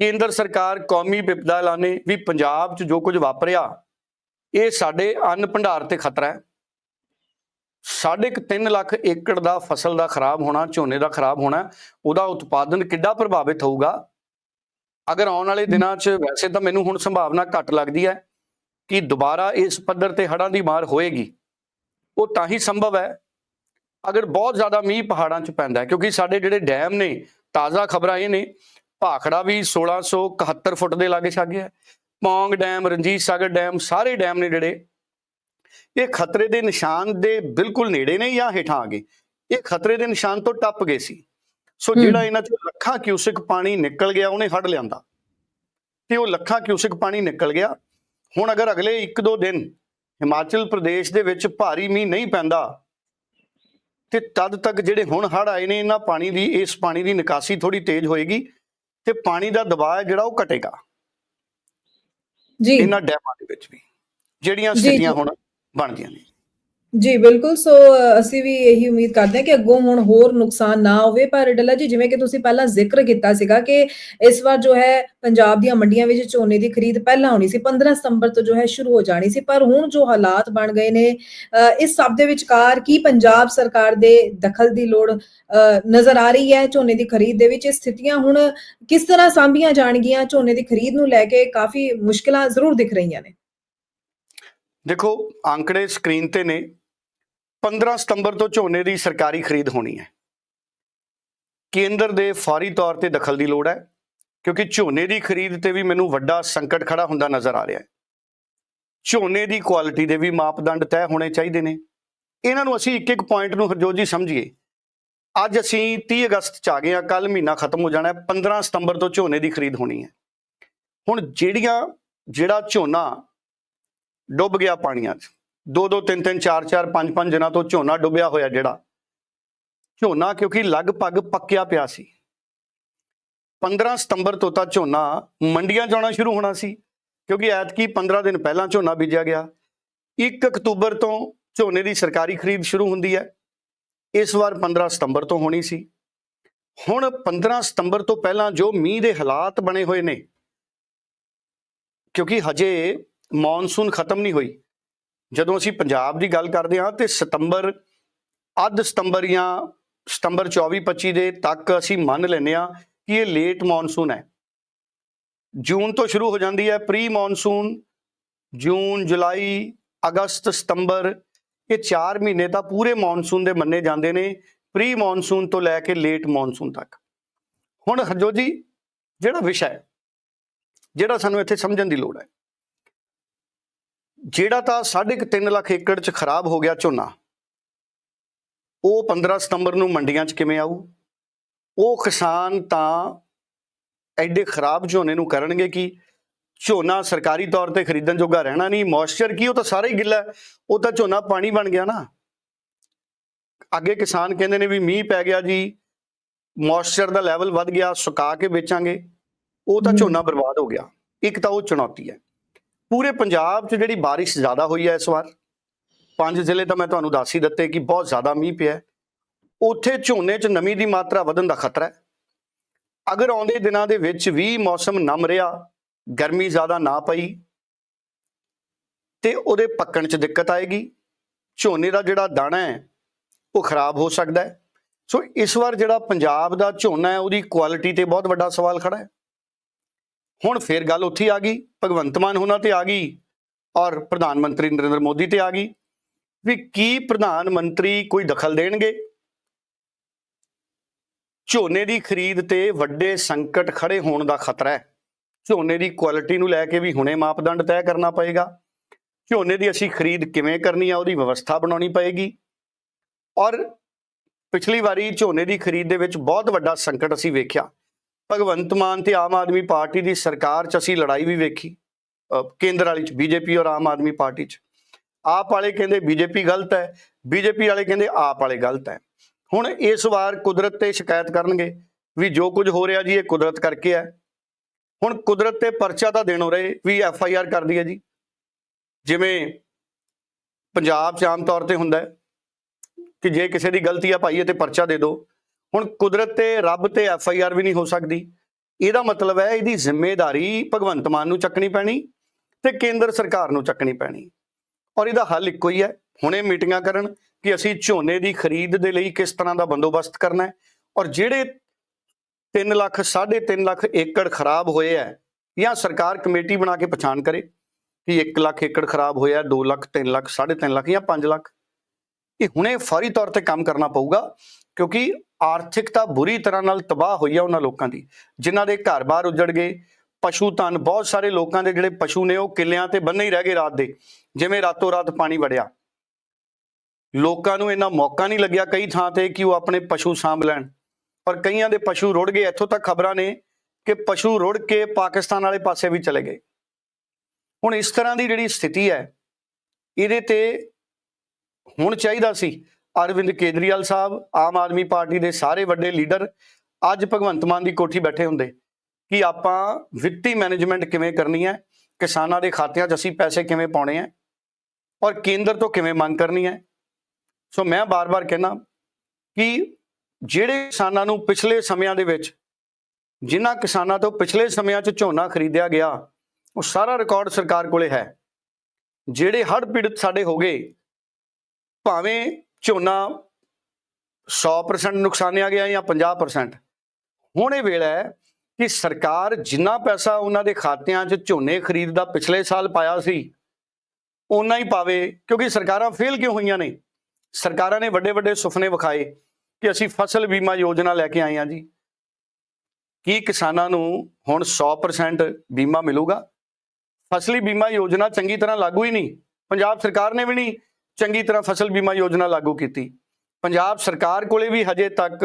Speaker 2: ਕੇਂਦਰ ਸਰਕਾਰ ਕੌਮੀ ਵਿਪਦਾ ਐਲਾਨੇ ਵੀ ਪੰਜਾਬ 'ਚ ਜੋ ਕੁਝ ਵਾਪਰਿਆ, ਇਹ ਸਾਡੇ ਅੰਨ ਭੰਡਾਰ ਤੇ ਖਤਰਾ ਹੈ। ਸਾਢੇ ਕੁ ਤਿੰਨ ਲੱਖ ਏਕੜ ਦਾ ਫਸਲ ਦਾ ਖਰਾਬ ਹੋਣਾ, ਝੋਨੇ ਦਾ ਖਰਾਬ ਹੋਣਾ, ਉਹਦਾ ਉਤਪਾਦਨ ਕਿੱਡਾ ਪ੍ਰਭਾਵਿਤ ਹੋਊਗਾ? ਅਗਰ ਆਉਣ ਵਾਲੇ ਦਿਨਾਂ 'ਚ ਵੈਸੇ ਤਾਂ ਮੈਨੂੰ ਹੁਣ ਸੰਭਾਵਨਾ ਘੱਟ ਲੱਗਦੀ ਹੈ ਕਿ ਦੁਬਾਰਾ ਇਸ ਪੱਧਰ ਤੇ ਹੜ੍ਹਾਂ ਦੀ ਮਾਰ ਹੋਏਗੀ। ਉਹ ਤਾਂ ਹੀ ਸੰਭਵ ਹੈ। ਅਗਰ ਬਹੁਤ ਜ਼ਿਆਦਾ ਮੀਂਹ ਪਹਾੜਾਂ 'ਚ ਪੈਂਦਾ ਕਿਉਂਕਿ ਸਾਡੇ ਜਿਹੜੇ ਡੈਮ ਨੇ, ਤਾਜ਼ਾ ਖਬਰਾਂ ਇਹ ਨੇ ਭਾਖੜਾ ਵੀ 1671 ਫੁੱਟ ਦੇ ਲਾਗੇ ਛਾਗੇ ਹੈ ਪੌਂਗ ਡੈਮ ਰਣਜੀਤ ਸਾਗਰ ਡੈਮ ਸਾਰੇ ਡੈਮ ਨੇ ਜਿਹੜੇ ਇਹ ਖਤਰੇ ਦੇ ਨਿਸ਼ਾਨ ਦੇ ਬਿਲਕੁਲ ਨੇੜੇ ਨੇ ਜਾਂ ਹੇਠਾਂ ਆ ਗਏ ਇਹ ਖਤਰੇ ਦੇ ਨਿਸ਼ਾਨ ਤੋਂ ਟੱਪ ਗਏ ਸੀ। ਸੋ। ਜਿਹੜਾ ਇਹਨਾਂ 'ਚ ਲੱਖਾਂ ਕਿਊਸਿਕ ਪਾਣੀ ਨਿਕਲ ਗਿਆ ਉਹਨੇ ਹੜ ਲਿਆਂਦਾ। ਤੇ ਉਹ ਲੱਖਾਂ ਕਿਊਸਿਕ ਪਾਣੀ ਨਿਕਲ ਗਿਆ। ਹੁਣ ਅਗਰ ਅਗਲੇ 1-2 ਦਿਨ ਹਿਮਾਚਲ ਪ੍ਰਦੇਸ਼ ਦੇ ਵਿੱਚ ਭਾਰੀ ਮੀਂਹ ਨਹੀਂ ਪੈਂਦਾ ਤੇ ਤਦ ਤੱਕ ਜਿਹੜੇ ਹੁਣ ਹੜ ਆਏ ਨੇ ਇਹਨਾਂ ਪਾਣੀ ਦੀ ਇਸ ਪਾਣੀ ਦੀ ਨਿਕਾਸੀ ਥੋੜੀ ਤੇਜ਼ ਹੋਏਗੀ। ਤੇ ਪਾਣੀ ਦਾ ਦਬਾਅ ਜਿਹੜਾ ਉਹ ਘਟੇਗਾ।
Speaker 1: ਜੀ।
Speaker 2: ਇਹਨਾਂ ਡੈਮਾਂ ਦੇ ਵਿੱਚ ਵੀ। ਜਿਹੜੀਆਂ ਸਥਿਤੀਆਂ। ਹੁਣ ਬਣਦੀਆਂ ਨੇ।
Speaker 1: ਜੀ, ਬਿਲਕੁਲ। ਸੋ ਅਸੀਂ ਵੀ ਇਹੀ ਉਮੀਦ ਕਰਦੇ ਹਾਂ ਕਿ ਅੱਗੋਂ ਹੁਣ ਹੋਰ ਨੁਕਸਾਨ ਨਾ ਹੋਵੇ। ਪਰ ਡੱਲਾ ਜੀ, ਜਿਵੇਂ ਕਿ ਤੁਸੀਂ ਪਹਿਲਾਂ ਜ਼ਿਕਰ ਕੀਤਾ ਸੀਗਾ ਕਿ ਇਸ ਵਾਰ ਜੋ ਹੈ ਪੰਜਾਬ ਦੀਆਂ ਮੰਡੀਆਂ ਵਿੱਚ ਝੋਨੇ ਦੀ ਖਰੀਦ ਪਹਿਲਾਂ ਹੋਣੀ ਸੀ 15 ਸਤੰਬਰ ਤੋਂ ਜੋ ਹੈ ਸ਼ੁਰੂ ਹੋ ਜਾਣੀ ਸੀ। ਪਰ ਹੁਣ ਜੋ ਹਾਲਾਤ ਬਣ ਗਏ ਨੇ ਇਸ ਸਭ ਦੇ ਵਿਚਕਾਰ ਕੀ ਪੰਜਾਬ ਸਰਕਾਰ ਦੇ ਦਖਲ ਦੀ ਲੋੜ ਨਜ਼ਰ ਆ ਰਹੀ ਹੈ ਝੋਨੇ ਦੀ ਖਰੀਦ ਦੇ ਵਿੱਚ? ਇਹ ਸਥਿਤੀਆਂ ਹੁਣ ਕਿਸ ਤਰ੍ਹਾਂ ਸਾਂਭੀਆਂ ਜਾਣਗੀਆਂ? ਝੋਨੇ ਦੀ ਖਰੀਦ ਨੂੰ ਲੈ ਕੇ ਕਾਫੀ ਮੁਸ਼ਕਲਾਂ ਜ਼ਰੂਰ ਦਿਖ ਰਹੀਆਂ ਨੇ।
Speaker 2: ਦੇਖੋ, ਅੰਕੜੇ ਸਕਰੀਨ ਤੇ ਨੇ। 15 ਸਤੰਬਰ ਤੋਂ ਝੋਨੇ ਦੀ ਸਰਕਾਰੀ ਖਰੀਦ ਹੋਣੀ ਹੈ। ਕੇਂਦਰ ਦੇ ਫੌਰੀ ਤੌਰ ਤੇ ਦਖਲ ਦੀ ਲੋੜ ਹੈ, ਕਿਉਂਕਿ ਝੋਨੇ ਦੀ ਖਰੀਦ ਤੇ ਵੀ ਮੈਨੂੰ ਵੱਡਾ ਸੰਕਟ ਖੜਾ ਹੁੰਦਾ ਨਜ਼ਰ ਆ ਰਿਹਾ ਹੈ। ਝੋਨੇ ਦੀ ਕੁਆਲਿਟੀ ਦੇ ਵੀ ਮਾਪਦੰਡ ਤੈਅ ਹੋਣੇ ਚਾਹੀਦੇ ਨੇ। ਇਹਨਾਂ ਨੂੰ ਅਸੀਂ ਇੱਕ ਇੱਕ ਪੁਆਇੰਟ ਨੂੰ ਹਰਜੋਤ ਜੀ ਸਮਝੀਏ। ਅੱਜ ਅਸੀਂ 30 ਅਗਸਤ ਚ ਆ ਗਏ ਆ ਕੱਲ ਮਹੀਨਾ ਖਤਮ ਹੋ ਜਾਣਾ ਹੈ 15 ਸਤੰਬਰ ਤੋਂ ਝੋਨੇ ਦੀ ਖਰੀਦ ਹੋਣੀ ਹੈ। ਹੁਣ ਜਿਹੜੀਆਂ, ਜਿਹੜਾ ਝੋਨਾ ਡੁੱਬ ਗਿਆ ਪਾਣੀਆਂ 'ਚ ਦੋ ਦੋ ਤਿੰਨ ਤਿੰਨ ਚਾਰ ਚਾਰ ਪੰਜ ਪੰਜ ਦਿਨਾਂ ਤੋਂ ਝੋਨਾ ਡੁੱਬਿਆ ਹੋਇਆ ਜਿਹੜਾ। ਝੋਨਾ ਕਿਉਂਕਿ ਲਗਭਗ ਪੱਕਿਆ ਪਿਆ ਸੀ। 15 ਸਤੰਬਰ ਤੋਂ ਤਾਂ ਝੋਨਾ ਮੰਡੀਆਂ ਜਾਣਾ ਸ਼ੁਰੂ ਹੋਣਾ ਸੀ, ਕਿਉਂਕਿ ਐਤਕੀ 15 ਦਿਨ ਪਹਿਲਾਂ ਝੋਨਾ ਬੀਜਿਆ ਗਿਆ। 1 ਅਕਤੂਬਰ ਤੋਂ ਝੋਨੇ ਦੀ ਸਰਕਾਰੀ ਖਰੀਦ ਸ਼ੁਰੂ ਹੁੰਦੀ ਹੈ। ਇਸ ਵਾਰ 15 ਸਤੰਬਰ ਤੋਂ ਹੋਣੀ ਸੀ। ਹੁਣ 15 ਸਤੰਬਰ ਤੋਂ ਪਹਿਲਾਂ ਜੋ ਮੀਂਹ ਦੇ ਹਾਲਾਤ ਬਣੇ ਹੋਏ ਨੇ, ਕਿਉਂਕਿ ਹਜੇ ਮੌਨਸੂਨ ਖਤਮ ਨਹੀਂ ਹੋਈ। ਜਦੋਂ ਅਸੀਂ ਪੰਜਾਬ ਦੀ ਗੱਲ ਕਰਦੇ ਹਾਂ ਤੇ ਸਤੰਬਰ, ਅੱਧ ਸਤੰਬਰ ਜਾਂ ਸਤੰਬਰ 24 25 ਦੇ ਤੱਕ ਅਸੀਂ ਮੰਨ ਲੈਂਦੇ ਹਾਂ ਕਿ ਇਹ ਲੇਟ ਮੌਨਸੂਨ ਹੈ। ਜੂਨ ਤੋਂ ਸ਼ੁਰੂ ਹੋ ਜਾਂਦੀ ਹੈ ਪ੍ਰੀ ਮੌਨਸੂਨ ਜੂਨ, ਜੁਲਾਈ, ਅਗਸਤ, ਸਤੰਬਰ, ਇਹ 4 ਮਹੀਨੇ ਤਾਂ ਪੂਰੇ ਮੌਨਸੂਨ ਦੇ ਮੰਨੇ ਜਾਂਦੇ ਨੇ ਪ੍ਰੀ ਮੌਨਸੂਨ ਤੋਂ ਲੈ ਕੇ ਲੇਟ ਮੌਨਸੂਨ ਤੱਕ। ਹੁਣ ਹਰਜੋ ਜੀ, ਜਿਹੜਾ ਵਿਸ਼ਾ ਹੈ, ਜਿਹੜਾ ਸਾਨੂੰ ਇੱਥੇ ਸਮਝਣ ਦੀ ਲੋੜ ਹੈ ਜਿਹੜਾ ਤਾਂ 3.5 ਲੱਖ ਏਕੜ ਚ ਖਰਾਬ ਹੋ ਗਿਆ ਝੋਨਾ ਉਹ 15 ਸਤੰਬਰ ਨੂੰ ਮੰਡੀਆਂ ਚ ਕਿਵੇਂ ਆਊ? ਉਹ ਕਿਸਾਨ ਤਾਂ ਐਡੇ ਖਰਾਬ ਝੋਨੇ ਨੂੰ ਕਰਨਗੇ ਕਿ? ਝੋਨਾ ਸਰਕਾਰੀ ਤੌਰ ਤੇ ਖਰੀਦਣ ਜੋਗਾ ਰਹਿਣਾ ਨਹੀਂ ਮੌਇਸਚਰ ਕੀ? ਉਹ ਤਾਂ ਸਾਰਾ ਹੀ ਗਿੱਲਾ। ਉਹ ਤਾਂ ਝੋਨਾ ਪਾਣੀ ਬਣ ਗਿਆ ਨਾ। ਅੱਗੇ ਕਿਸਾਨ ਕਹਿੰਦੇ ਨੇ ਵੀ ਮੀਂਹ ਪੈ ਗਿਆ ਜੀ ਮੌਇਸਚਰ ਦਾ ਲੈਵਲ ਵੱਧ ਗਿਆ ਸੁਕਾ ਕੇ ਵੇਚਾਂਗੇ। ਉਹ ਤਾਂ। ਝੋਨਾ ਬਰਬਾਦ ਹੋ ਗਿਆ। ਇੱਕ ਤਾਂ ਉਹ ਚੁਣੌਤੀ ਹੈ। ਪੂਰੇ ਪੰਜਾਬ 'ਚ ਜਿਹੜੀ ਬਾਰਿਸ਼ ਜ਼ਿਆਦਾ ਹੋਈ ਹੈ ਇਸ ਵਾਰ, ਪੰਜ ਜ਼ਿਲ੍ਹੇ ਤਾਂ ਮੈਂ ਤੁਹਾਨੂੰ ਦੱਸ ਹੀ ਦਿੱਤੇ ਕਿ ਬਹੁਤ ਜ਼ਿਆਦਾ ਮੀਂਹ ਪਿਆ ਉੱਥੇ ਝੋਨੇ 'ਚ ਨਮੀ ਦੀ ਮਾਤਰਾ ਵਧਣ ਦਾ ਖਤਰਾ ਹੈ। ਅਗਰ ਆਉਂਦੇ ਦਿਨਾਂ ਦੇ ਵਿੱਚ ਵੀ ਮੌਸਮ ਨਮ ਰਿਹਾ, ਗਰਮੀ ਜ਼ਿਆਦਾ ਨਾ ਪਈ, ਤੇ ਉਹਦੇ ਪੱਕਣ 'ਚ ਦਿੱਕਤ ਆਏਗੀ। ਝੋਨੇ ਦਾ ਜਿਹੜਾ ਦਾਣਾ ਹੈ, ਉਹ ਖਰਾਬ ਹੋ ਸਕਦਾ ਹੈ। ਸੋ ਇਸ ਵਾਰ ਜਿਹੜਾ ਪੰਜਾਬ ਦਾ ਝੋਨਾ ਹੈ, ਉਹਦੀ ਕੁਆਲਿਟੀ ਤੇ ਬਹੁਤ ਵੱਡਾ ਸਵਾਲ ਖੜਾ ਹੈ। ਹੁਣ ਫੇਰ ਗੱਲ ਉੱਥੇ ਆ ਗਈ, ਭਗਵੰਤ ਮਾਨ ਹੋਣਾ ਤੇ ਆ ਗਈ ਔਰ ਪ੍ਰਧਾਨ ਮੰਤਰੀ ਨਰਿੰਦਰ ਮੋਦੀ ਤੇ ਆ ਗਈ, ਵੀ ਕੀ ਪ੍ਰਧਾਨ ਮੰਤਰੀ ਕੋਈ ਦਖਲ ਦੇਣਗੇ? ਝੋਨੇ ਦੀ ਖਰੀਦ ਤੇ ਵੱਡੇ ਸੰਕਟ ਖੜੇ ਹੋਣ ਦਾ ਖਤਰਾ ਹੈ। ਝੋਨੇ ਦੀ ਕੁਆਲਿਟੀ ਨੂੰ ਲੈ ਕੇ ਵੀ ਹੁਣੇ ਮਾਪਦੰਡ ਤੈਅ ਕਰਨਾ ਪਏਗਾ। ਝੋਨੇ ਦੀ ਅਸੀਂ ਖਰੀਦ ਕਿਵੇਂ ਕਰਨੀ ਆ, ਉਹਦੀ ਵਿਵਸਥਾ ਬਣਾਉਣੀ ਪਏਗੀ। ਔਰ ਪਿਛਲੀ ਵਾਰੀ ਝੋਨੇ ਦੀ ਖਰੀਦ ਦੇ ਵਿੱਚ ਬਹੁਤ ਵੱਡਾ ਸੰਕਟ ਅਸੀਂ ਵੇਖਿਆ। ਭਗਵੰਤ ਮਾਨ ਤੇ ਆਮ ਆਦਮੀ ਪਾਰਟੀ ਦੀ ਸਰਕਾਰ 'ਚ ਅਸੀਂ ਲੜਾਈ ਵੀ ਵੇਖੀ ਕੇਂਦਰ ਵਾਲੀ 'ਚ, ਬੀਜੇਪੀ ਔਰ ਆਮ ਆਦਮੀ ਪਾਰਟੀ 'ਚ। ਆਪ ਵਾਲੇ ਕਹਿੰਦੇ ਬੀਜੇਪੀ ਗਲਤ ਹੈ, ਬੀਜੇਪੀ ਵਾਲੇ ਕਹਿੰਦੇ ਆਪ ਵਾਲੇ ਗਲਤ ਹੈ। ਹੁਣ ਇਸ ਵਾਰ ਕੁਦਰਤ ਤੇ ਸ਼ਿਕਾਇਤ ਕਰਨਗੇ ਵੀ ਜੋ ਕੁਝ ਹੋ ਰਿਹਾ ਜੀ, ਇਹ ਕੁਦਰਤ ਕਰਕੇ ਹੈ। ਹੁਣ ਕੁਦਰਤ ਤੇ ਪਰਚਾ ਤਾਂ ਦੇਣੋ ਰਹੇ ਵੀ ਐਫ ਆਈ ਆਰ ਕਰਦੀ ਹੈ ਜੀ। ਜਿਵੇਂ ਪੰਜਾਬ 'ਚ ਆਮ ਤੌਰ ਤੇ ਹੁੰਦਾ ਕਿ ਜੇ ਕਿਸੇ ਦੀ ਗਲਤੀ ਆ ਭਾਈ, ਇਹ ਤੇ ਪਰਚਾ ਦੇ ਦਿਓ। ਹੁਣ ਕੁਦਰਤ ਤੇ ਰੱਬ ਤੇ ਐਫ ਆਈ ਆਰ ਵੀ ਨਹੀਂ ਹੋ ਸਕਦੀ। ਇਹਦਾ ਮਤਲਬ ਹੈ ਇਹਦੀ ਜ਼ਿੰਮੇਵਾਰੀ ਭਗਵੰਤ ਮਾਨ ਨੂੰ ਚੱਕਣੀ ਪੈਣੀ ਤੇ ਕੇਂਦਰ ਸਰਕਾਰ ਨੂੰ ਚੱਕਣੀ ਪੈਣੀ। ਔਰ ਇਹਦਾ ਹੱਲ ਇੱਕੋ ਹੀ ਹੈ। ਹੁਣੇ ਮੀਟਿੰਗਾਂ ਕਰਨ ਕਿ ਅਸੀਂ ਝੋਨੇ ਦੀ ਖਰੀਦ ਦੇ ਲਈ ਕਿਸ ਤਰ੍ਹਾਂ ਦਾ ਬੰਦੋਬਸਤ ਕਰਨਾ ਹੈ। ਔਰ ਜਿਹੜੇ 3 ਲੱਖ 3.5 ਲੱਖ ਏਕੜ ਖਰਾਬ ਹੋਏ ਹੈ ਜਾਂ ਸਰਕਾਰ ਕਮੇਟੀ ਬਣਾ ਕੇ ਪਛਾਣ ਕਰੇ ਕਿ 1 ਲੱਖ ਏਕੜ ਖਰਾਬ ਹੋਇਆ 2 ਲੱਖ 3 ਲੱਖ 3.5 ਲੱਖ ਜਾਂ 5 ਲੱਖ। ਇਹ ਹੁਣੇ ਫੌਰੀ ਤੌਰ ਤੇ ਕੰਮ ਕਰਨਾ ਪਊਗਾ ਕਿਉਂਕਿ ਆਰਥਿਕਤਾ ਬੁਰੀ ਤਰ੍ਹਾਂ ਨਾਲ ਤਬਾਹ ਹੋਈ ਆ ਉਹਨਾਂ ਲੋਕਾਂ ਦੀ, ਜਿਨ੍ਹਾਂ ਦੇ ਘਰ-ਬਾਰ ਉੱਜੜ ਗਏ। ਪਸ਼ੂ ਧਨ, ਬਹੁਤ ਸਾਰੇ ਲੋਕਾਂ ਦੇ ਜਿਹੜੇ ਪਸ਼ੂ ਨੇ ਉਹ ਕਿੱਲਿਆਂ ਤੇ ਬੰਨੇ ਹੀ ਰਹਿ ਗਏ ਰਾਤ ਦੇ, ਜਿਵੇਂ ਰਾਤੋਂ ਰਾਤ ਪਾਣੀ ਵੜਿਆ। ਲੋਕਾਂ ਨੂੰ ਇਹਨਾਂ ਮੌਕਾ ਨਹੀਂ ਲੱਗਿਆ ਕਈ ਥਾਂ ਤੇ ਕਿ ਉਹ ਆਪਣੇ ਪਸ਼ੂ ਸਾਂਭ ਲੈਣ। ਪਰ ਕਈਆਂ ਦੇ ਪਸ਼ੂ ਰੁੜ ਗਏ, ਇੱਥੋਂ ਤੱਕ ਖਬਰਾਂ ਨੇ ਕਿ ਪਸ਼ੂ ਰੁੜ ਕੇ ਪਾਕਿਸਤਾਨ ਵਾਲੇ ਪਾਸੇ ਵੀ ਚਲੇ ਗਏ। ਹੁਣ ਇਸ ਤਰ੍ਹਾਂ ਦੀ ਜਿਹੜੀ ਸਥਿਤੀ ਹੈ, ਇਹਦੇ ਤੇ ਹੁਣ ਚਾਹੀਦਾ ਸੀ ਅਰਵਿੰਦ ਕੇਜਰੀਵਾਲ ਸਾਹਿਬ, ਆਮ ਆਦਮੀ ਪਾਰਟੀ ਦੇ ਸਾਰੇ ਵੱਡੇ ਲੀਡਰ ਅੱਜ ਭਗਵੰਤ ਮਾਨ ਦੀ ਕੋਠੀ ਬੈਠੇ ਹੁੰਦੇ। ਕਿ ਆਪਾਂ ਵਿੱਤੀ ਮੈਨੇਜਮੈਂਟ ਕਿਵੇਂ ਕਰਨੀ ਹੈ? ਕਿਸਾਨਾਂ ਦੇ ਖਾਤਿਆਂ 'ਚ ਅਸੀਂ ਪੈਸੇ ਕਿਵੇਂ ਪਾਉਣੇ ਆ ਔਰ ਕੇਂਦਰ ਤੋਂ ਕਿਵੇਂ ਮੰਗ ਕਰਨੀ ਹੈ? ਸੋ ਮੈਂ ਬਾਰ-ਬਾਰ ਕਹਿਣਾ ਕਿ ਜਿਹੜੇ ਕਿਸਾਨਾਂ ਨੂੰ ਪਿਛਲੇ ਸਮਿਆਂ ਦੇ ਵਿੱਚ, ਜਿਨ੍ਹਾਂ ਕਿਸਾਨਾਂ ਤੋਂ ਪਿਛਲੇ ਸਮਿਆਂ 'ਚ ਝੋਨਾ ਖਰੀਦਿਆ ਗਿਆ, ਉਹ ਸਾਰਾ ਰਿਕਾਰਡ ਸਰਕਾਰ ਕੋਲੇ ਹੈ। ਜਿਹੜੇ ਹੜ੍ਹ ਪੀੜਤ ਸਾਡੇ ਹੋ ਗਏ, ਭਾਵੇਂ ਝੋਨਾ 100% ਨੁਕਸਾਨਿਆ ਗਿਆ ਜਾਂ 50% ਹੁਣ ਇਹ ਵੇਲਾ ਹੈ ਕਿ ਸਰਕਾਰ ਜਿੰਨਾ ਪੈਸਾ ਉਹਨਾਂ ਦੇ ਖਾਤਿਆਂ 'ਚ ਝੋਨੇ ਖਰੀਦ ਦਾ ਪਿਛਲੇ ਸਾਲ ਪਾਇਆ ਸੀ, ਓਨਾ ਹੀ ਪਾਵੇ, ਕਿਉਂਕਿ ਸਰਕਾਰਾਂ ਫੇਲ ਕਿਉਂ ਹੋਈਆਂ ਨੇ? ਸਰਕਾਰਾਂ ਨੇ ਵੱਡੇ ਵੱਡੇ ਸੁਪਨੇ ਵਿਖਾਏ ਕਿ ਅਸੀਂ ਫਸਲ ਬੀਮਾ ਯੋਜਨਾ ਲੈ ਕੇ ਆਏ ਹਾਂ ਜੀ। ਕੀ ਕਿਸਾਨਾਂ ਨੂੰ ਹੁਣ 100% ਬੀਮਾ ਮਿਲੂਗਾ? ਫਸਲੀ ਬੀਮਾ ਯੋਜਨਾ ਚੰਗੀ ਤਰ੍ਹਾਂ ਲਾਗੂ ਹੀ ਨਹੀਂ। ਪੰਜਾਬ ਸਰਕਾਰ ਨੇ ਵੀ ਨਹੀਂ ਚੰਗੀ ਤਰ੍ਹਾਂ ਫਸਲ ਬੀਮਾ ਯੋਜਨਾ ਲਾਗੂ ਕੀਤੀ। ਪੰਜਾਬ ਸਰਕਾਰ ਕੋਲੇ ਵੀ ਹਜੇ ਤੱਕ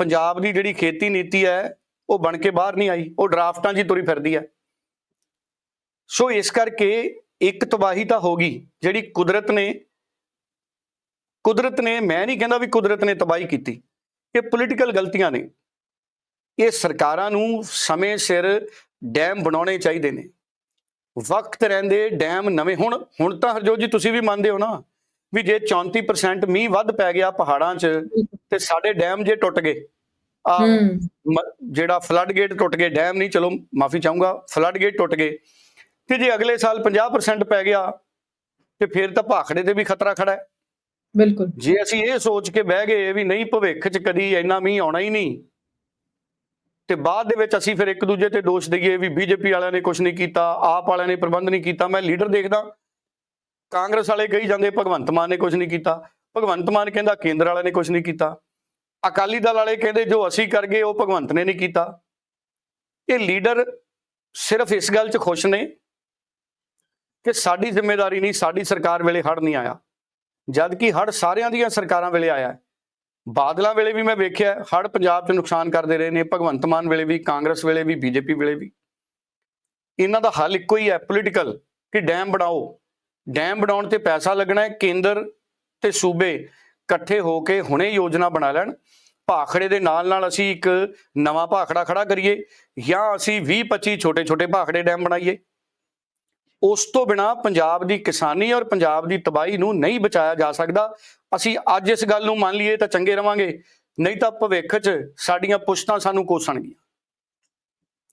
Speaker 2: ਪੰਜਾਬ ਦੀ ਜਿਹੜੀ ਖੇਤੀ ਨੀਤੀ ਹੈ, ਉਹ ਬਣ ਕੇ ਬਾਹਰ ਨਹੀਂ ਆਈ। ਉਹ ਡਰਾਫਟਾਂ 'ਚ ਹੀ ਤੁਰੀ ਫਿਰਦੀ ਹੈ। ਸੋ ਇਸ ਕਰਕੇ ਇੱਕ ਤਬਾਹੀ ਤਾਂ ਹੋ ਗਈ, ਜਿਹੜੀ ਕੁਦਰਤ ਨੇ ਕੁਦਰਤ ਨੇ, ਮੈਂ ਨਹੀਂ ਕਹਿੰਦਾ ਵੀ ਕੁਦਰਤ ਨੇ ਤਬਾਹੀ ਕੀਤੀ। ਇਹ ਪੋਲੀਟੀਕਲ ਗਲਤੀਆਂ ਨੇ। ਇਹ ਸਰਕਾਰਾਂ ਨੂੰ ਸਮੇਂ ਸਿਰ ਡੈਮ ਬਣਾਉਣੇ ਚਾਹੀਦੇ ਨੇ। ਵਕਤ ਰਹਿੰਦੇ ਡੈਮ ਨਵੇਂ ਹੁਣ। ਹੁਣ ਤਾਂ ਹਰਜੋਤ ਜੀ ਤੁਸੀਂ ਵੀ ਮੰਨਦੇ ਹੋ ਨਾ ਵੀ ਜੇ 34% ਮੀਂਹ ਵੱਧ ਪੈ ਗਿਆ ਪਹਾੜਾਂ 'ਚ ਤੇ ਸਾਡੇ ਡੈਮ ਜੇ ਟੁੱਟ ਗਏ ਆ ਜਿਹੜਾ ਫਲੱਡ ਗੇਟ ਟੁੱਟ ਗਏ ਡੈਮ ਨਹੀਂ ਚਲੋ ਮਾਫੀ ਚਾਹੂੰਗਾ ਫਲੱਡ ਗੇਟ ਟੁੱਟ ਗਏ ਤੇ ਜੇ ਅਗਲੇ ਸਾਲ 50% ਪੈ ਗਿਆ ਤੇ ਫਿਰ ਤਾਂ ਭਾਖੜੇ ਤੇ ਵੀ ਖਤਰਾ ਖੜਾ ਹੈ।
Speaker 1: ਬਿਲਕੁਲ।
Speaker 2: ਜੇ ਅਸੀਂ ਇਹ ਸੋਚ ਕੇ ਬਹਿ ਗਏ ਵੀ ਨਹੀਂ ਭਵਿੱਖ 'ਚ ਕਦੀ ਇੰਨਾ ਮੀਂਹ ਆਉਣਾ ਹੀ ਨਹੀਂ ਤੇ ਬਾਅਦ ਦੇ ਵਿੱਚ ਅਸੀਂ ਫਿਰ ਇੱਕ ਦੂਜੇ ਤੇ ਦੋਸ਼ ਦਈਏ ਵੀ ਬੀਜੇਪੀ ਵਾਲਿਆਂ ਨੇ ਕੁਝ ਨਹੀਂ ਕੀਤਾ, ਆਪ ਵਾਲਿਆਂ ਨੇ ਪ੍ਰਬੰਧ ਨਹੀਂ ਕੀਤਾ, ਮੈਂ ਲੀਡਰ ਦੇਖਦਾ। ਕਾਂਗਰਸ ਵਾਲੇ ਕਹੀ ਜਾਂਦੇ, ਭਗਵੰਤ ਮਾਨ ਨੇ ਕੁਝ ਨਹੀਂ ਕੀਤਾ। ਭਗਵੰਤ ਮਾਨ ਕਹਿੰਦਾ ਕੇਂਦਰ ਵਾਲਿਆਂ ਨੇ ਕੁਝ ਨਹੀਂ ਕੀਤਾ। ਅਕਾਲੀ ਦਲ ਵਾਲੇ ਕਹਿੰਦੇ ਜੋ ਅਸੀਂ ਕਰ ਗਏ, ਉਹ ਭਗਵੰਤ ਨੇ ਨਹੀਂ ਕੀਤਾ। ਇਹ ਲੀਡਰ ਸਿਰਫ ਇਸ ਗੱਲ 'ਚ ਖੁਸ਼ ਨੇ ਕਿ ਸਾਡੀ ਜ਼ਿੰਮੇਵਾਰੀ ਨਹੀਂ, ਸਾਡੀ ਸਰਕਾਰ ਵੇਲੇ ਹੜ ਨਹੀਂ ਆਇਆ। ਜਦ ਕਿ ਹੜ ਸਾਰਿਆਂ ਦੀਆਂ ਸਰਕਾਰਾਂ ਵੇਲੇ ਆਇਆ। ਹੈ। ਬਾਦਲਾਂ ਵੇਲੇ ਵੀ ਮੈਂ ਵੇਖਿਆ ਹੜ ਪੰਜਾਬ 'ਚ ਨੁਕਸਾਨ ਕਰਦੇ ਰਹੇ ਨੇ, ਭਗਵੰਤ ਮਾਨ ਵੇਲੇ ਵੀ, ਕਾਂਗਰਸ ਵੇਲੇ ਵੀ, ਬੀਜੇਪੀ ਵੇਲੇ ਵੀ। ਇਹਨਾਂ ਦਾ ਹੱਲ ਇੱਕੋ ਹੀ ਹੈ ਪੋਲੀਟੀਕਲ ਕਿ ਡੈਮ ਬਣਾਓ। ਡੈਮ ਬਣਾਉਣ ਤੇ ਪੈਸਾ ਲੱਗਣਾ ਹੈ, ਕੇਂਦਰ ਤੇ ਸੂਬੇ ਇਕੱਠੇ ਹੋ ਕੇ ਹੁਣੇ ਯੋਜਨਾ ਬਣਾ ਲੈਣ। ਭਾਖੜੇ ਦੇ ਨਾਲ ਨਾਲ ਅਸੀਂ ਇੱਕ ਨਵਾਂ ਭਾਖੜਾ ਖੜਾ ਕਰੀਏ, ਜਾਂ ਅਸੀਂ 20 25 ਛੋਟੇ ਛੋਟੇ ਭਾਖੜੇ ਡੈਮ ਬਣਾਈਏ। ਉਸ ਤੋਂ ਬਿਨਾ ਪੰਜਾਬ ਦੀ ਕਿਸਾਨੀ ਔਰ ਪੰਜਾਬ ਦੀ ਤਬਾਹੀ ਨੂੰ ਨਹੀਂ ਬਚਾਇਆ ਜਾ ਸਕਦਾ। ਅਸੀਂ ਅੱਜ ਇਸ ਗੱਲ ਨੂੰ ਮੰਨ ਲਈਏ ਤਾਂ ਚੰਗੇ ਰਵਾਂਗੇ। ਨਹੀਂ ਤਾਂ ਭਵਿੱਖ 'ਚ ਸਾਡੀਆਂ ਪੁਸ਼ਤਾਂ ਸਾਨੂੰ ਕੋਸਣਗੀਆਂ।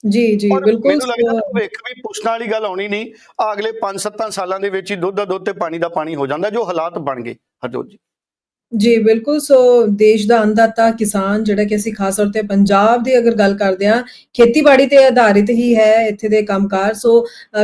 Speaker 1: ਜੀ ਜੀ ਬਿਲਕੁਲ
Speaker 2: ਮੈਨੂੰ ਲੱਗਦਾ ਭਵਿੱਖ ਵੀ ਪੁਸ਼ਤਾਂ ਵਾਲੀ ਗੱਲ ਆਉਣੀ ਨਹੀਂ। ਅਗਲੇ 5-7 ਸਾਲਾਂ ਦੇ ਵਿੱਚ ਹੀ ਦੁੱਧ ਦਾ ਦੁੱਧ ਤੇ ਪਾਣੀ ਦਾ ਪਾਣੀ ਹੋ ਜਾਂਦਾ ਜੋ ਹਾਲਾਤ ਬਣ ਗਏ। ਹਰਜੋਤ ਜੀ।
Speaker 1: ਜੀ, ਬਿਲਕੁਲ। ਸੋ ਦੇਸ਼ ਦਾ ਅੰਨਦਾਤਾ ਕਿਸਾਨ ਜਿਹੜਾ ਕਿ ਅਸੀਂ ਖਾਸ ਤੌਰ ਤੇ ਪੰਜਾਬ ਦੀ ਅਗਰ ਗੱਲ ਕਰਦੇ ਹਾਂ, ਖੇਤੀਬਾੜੀ ਤੇ ਆਧਾਰਿਤ ਹੀ ਹੈ ਇੱਥੇ ਦੇ ਕੰਮਕਾਰ। ਸੋ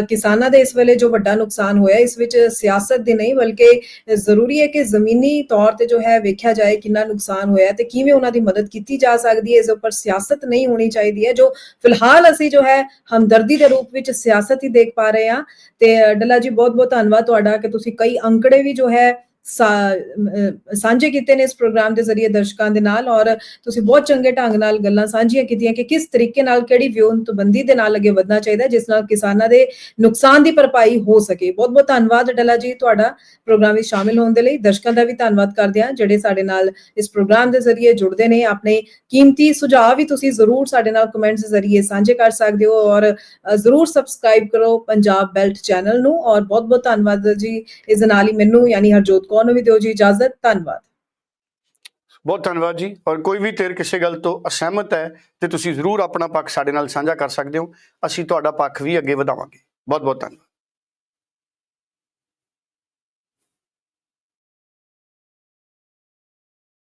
Speaker 1: ਕਿਸਾਨਾਂ ਦੇ ਇਸ ਵੇਲੇ ਜੋ ਵੱਡਾ ਨੁਕਸਾਨ ਹੋਇਆ, ਇਸ ਵਿੱਚ ਸਿਆਸਤ ਦੀ ਨਹੀਂ, ਬਲਕਿ ਜ਼ਰੂਰੀ ਹੈ ਕਿ ਜ਼ਮੀਨੀ ਤੌਰ ਤੇ ਜੋ ਹੈ ਵੇਖਿਆ ਜਾਏ ਕਿੰਨਾ ਨੁਕਸਾਨ ਹੋਇਆ ਹੈ ਤੇ ਕਿਵੇਂ ਉਹਨਾਂ ਦੀ ਮਦਦ ਕੀਤੀ ਜਾ ਸਕਦੀ ਹੈ, ਇਸ ਉੱਪਰ ਸਿਆਸਤ ਨਹੀਂ ਹੋਣੀ ਚਾਹੀਦੀ ਹੈ, ਜੋ ਫਿਲਹਾਲ ਅਸੀਂ ਜੋ ਹੈ ਹਮਦਰਦੀ ਦੇ ਰੂਪ ਵਿੱਚ ਸਿਆਸਤ ਹੀ ਦੇਖ ਪਾ ਰਹੇ ਹਾਂ। ਤੇ ਡੱਲਾ ਜੀ ਬਹੁਤ ਬਹੁਤ ਧੰਨਵਾਦ ਤੁਹਾਡਾ ਕਿ ਤੁਸੀਂ ਕਈ ਅੰਕੜੇ ਵੀ ਜੋ ਹੈ ਸਾਂਝੇ ਕੀਤੇ ਨੇ ਇਸ ਪ੍ਰੋਗਰਾਮ ਦੇ ਜ਼ਰੀਏ ਦਰਸ਼ਕਾਂ ਦੇ ਨਾਲ ਔਰ ਤੁਸੀਂ ਬਹੁਤ ਚੰਗੇ ਢੰਗ ਨਾਲ ਗੱਲਾਂ ਸਾਂਝੀਆਂ ਕੀਤੀਆਂ ਕਿ ਕਿਸ ਤਰੀਕੇ ਨਾਲ ਕਿਹੜੀ ਵਿਉਂਤਬੰਦੀ ਦੇ ਨਾਲ ਅੱਗੇ ਵਧਣਾ ਚਾਹੀਦਾ ਜਿਸ ਨਾਲ ਕਿਸਾਨਾਂ ਦੇ ਨੁਕਸਾਨ ਦੀ ਭਰਪਾਈ ਹੋ ਸਕੇ। ਬਹੁਤ ਬਹੁਤ ਧੰਨਵਾਦ ਡਲਾ ਜੀ ਤੁਹਾਡਾ ਪ੍ਰੋਗਰਾਮ ਵਿੱਚ ਸ਼ਾਮਿਲ ਹੋਣ ਦੇ ਲਈ। ਦਰਸ਼ਕਾਂ ਦਾ ਵੀ ਧੰਨਵਾਦ ਕਰਦੇ ਹਾਂ, ਜਿਹੜੇ ਸਾਡੇ ਨਾਲ ਇਸ ਪ੍ਰੋਗਰਾਮ ਦੇ ਜ਼ਰੀਏ ਜੁੜਦੇ ਨੇ। ਆਪਣੇ ਕੀਮਤੀ ਸੁਝਾਅ ਵੀ ਤੁਸੀਂ ਜ਼ਰੂਰ ਸਾਡੇ ਨਾਲ ਕਮੈਂਟਸ ਦੇ ਜ਼ਰੀਏ ਸਾਂਝੇ ਕਰ ਸਕਦੇ ਹੋ ਔਰ ਜ਼ਰੂਰ ਸਬਸਕ੍ਰਾਈਬ ਕਰੋ ਪੰਜਾਬ ਬੈਲਟ ਚੈਨਲ ਨੂੰ। ਔਰ ਬਹੁਤ ਬਹੁਤ ਧੰਨਵਾਦ ਜੀ, ਇਸ ਦੇ ਨਾਲ ਹੀ ਮੈਨੂੰ ਯਾਨੀ ਹਰਜੋਤ ਕੌਰ ਨੂੰ ਵੀ ਦਿਓ ਜੀ ਇਜਾਜ਼ਤ? ਧੰਨਵਾਦ।
Speaker 2: ਬਹੁਤ ਧੰਨਵਾਦ ਜੀ। ਔਰ ਕੋਈ ਵੀ ਤੇਰ ਕਿਸੇ ਗੱਲ ਤੋਂ ਅਸਹਿਮਤ ਹੈ ਤੇ ਤੁਸੀਂ ਜ਼ਰੂਰ ਆਪਣਾ ਪੱਖ ਸਾਡੇ ਨਾਲ ਸਾਂਝਾ ਕਰ ਸਕਦੇ ਹੋ। ਅਸੀਂ ਤੁਹਾਡਾ ਪੱਖ ਵੀ ਅੱਗੇ ਵਧਾਵਾਂਗੇ। ਬਹੁਤ ਬਹੁਤ ਧੰਨਵਾਦ।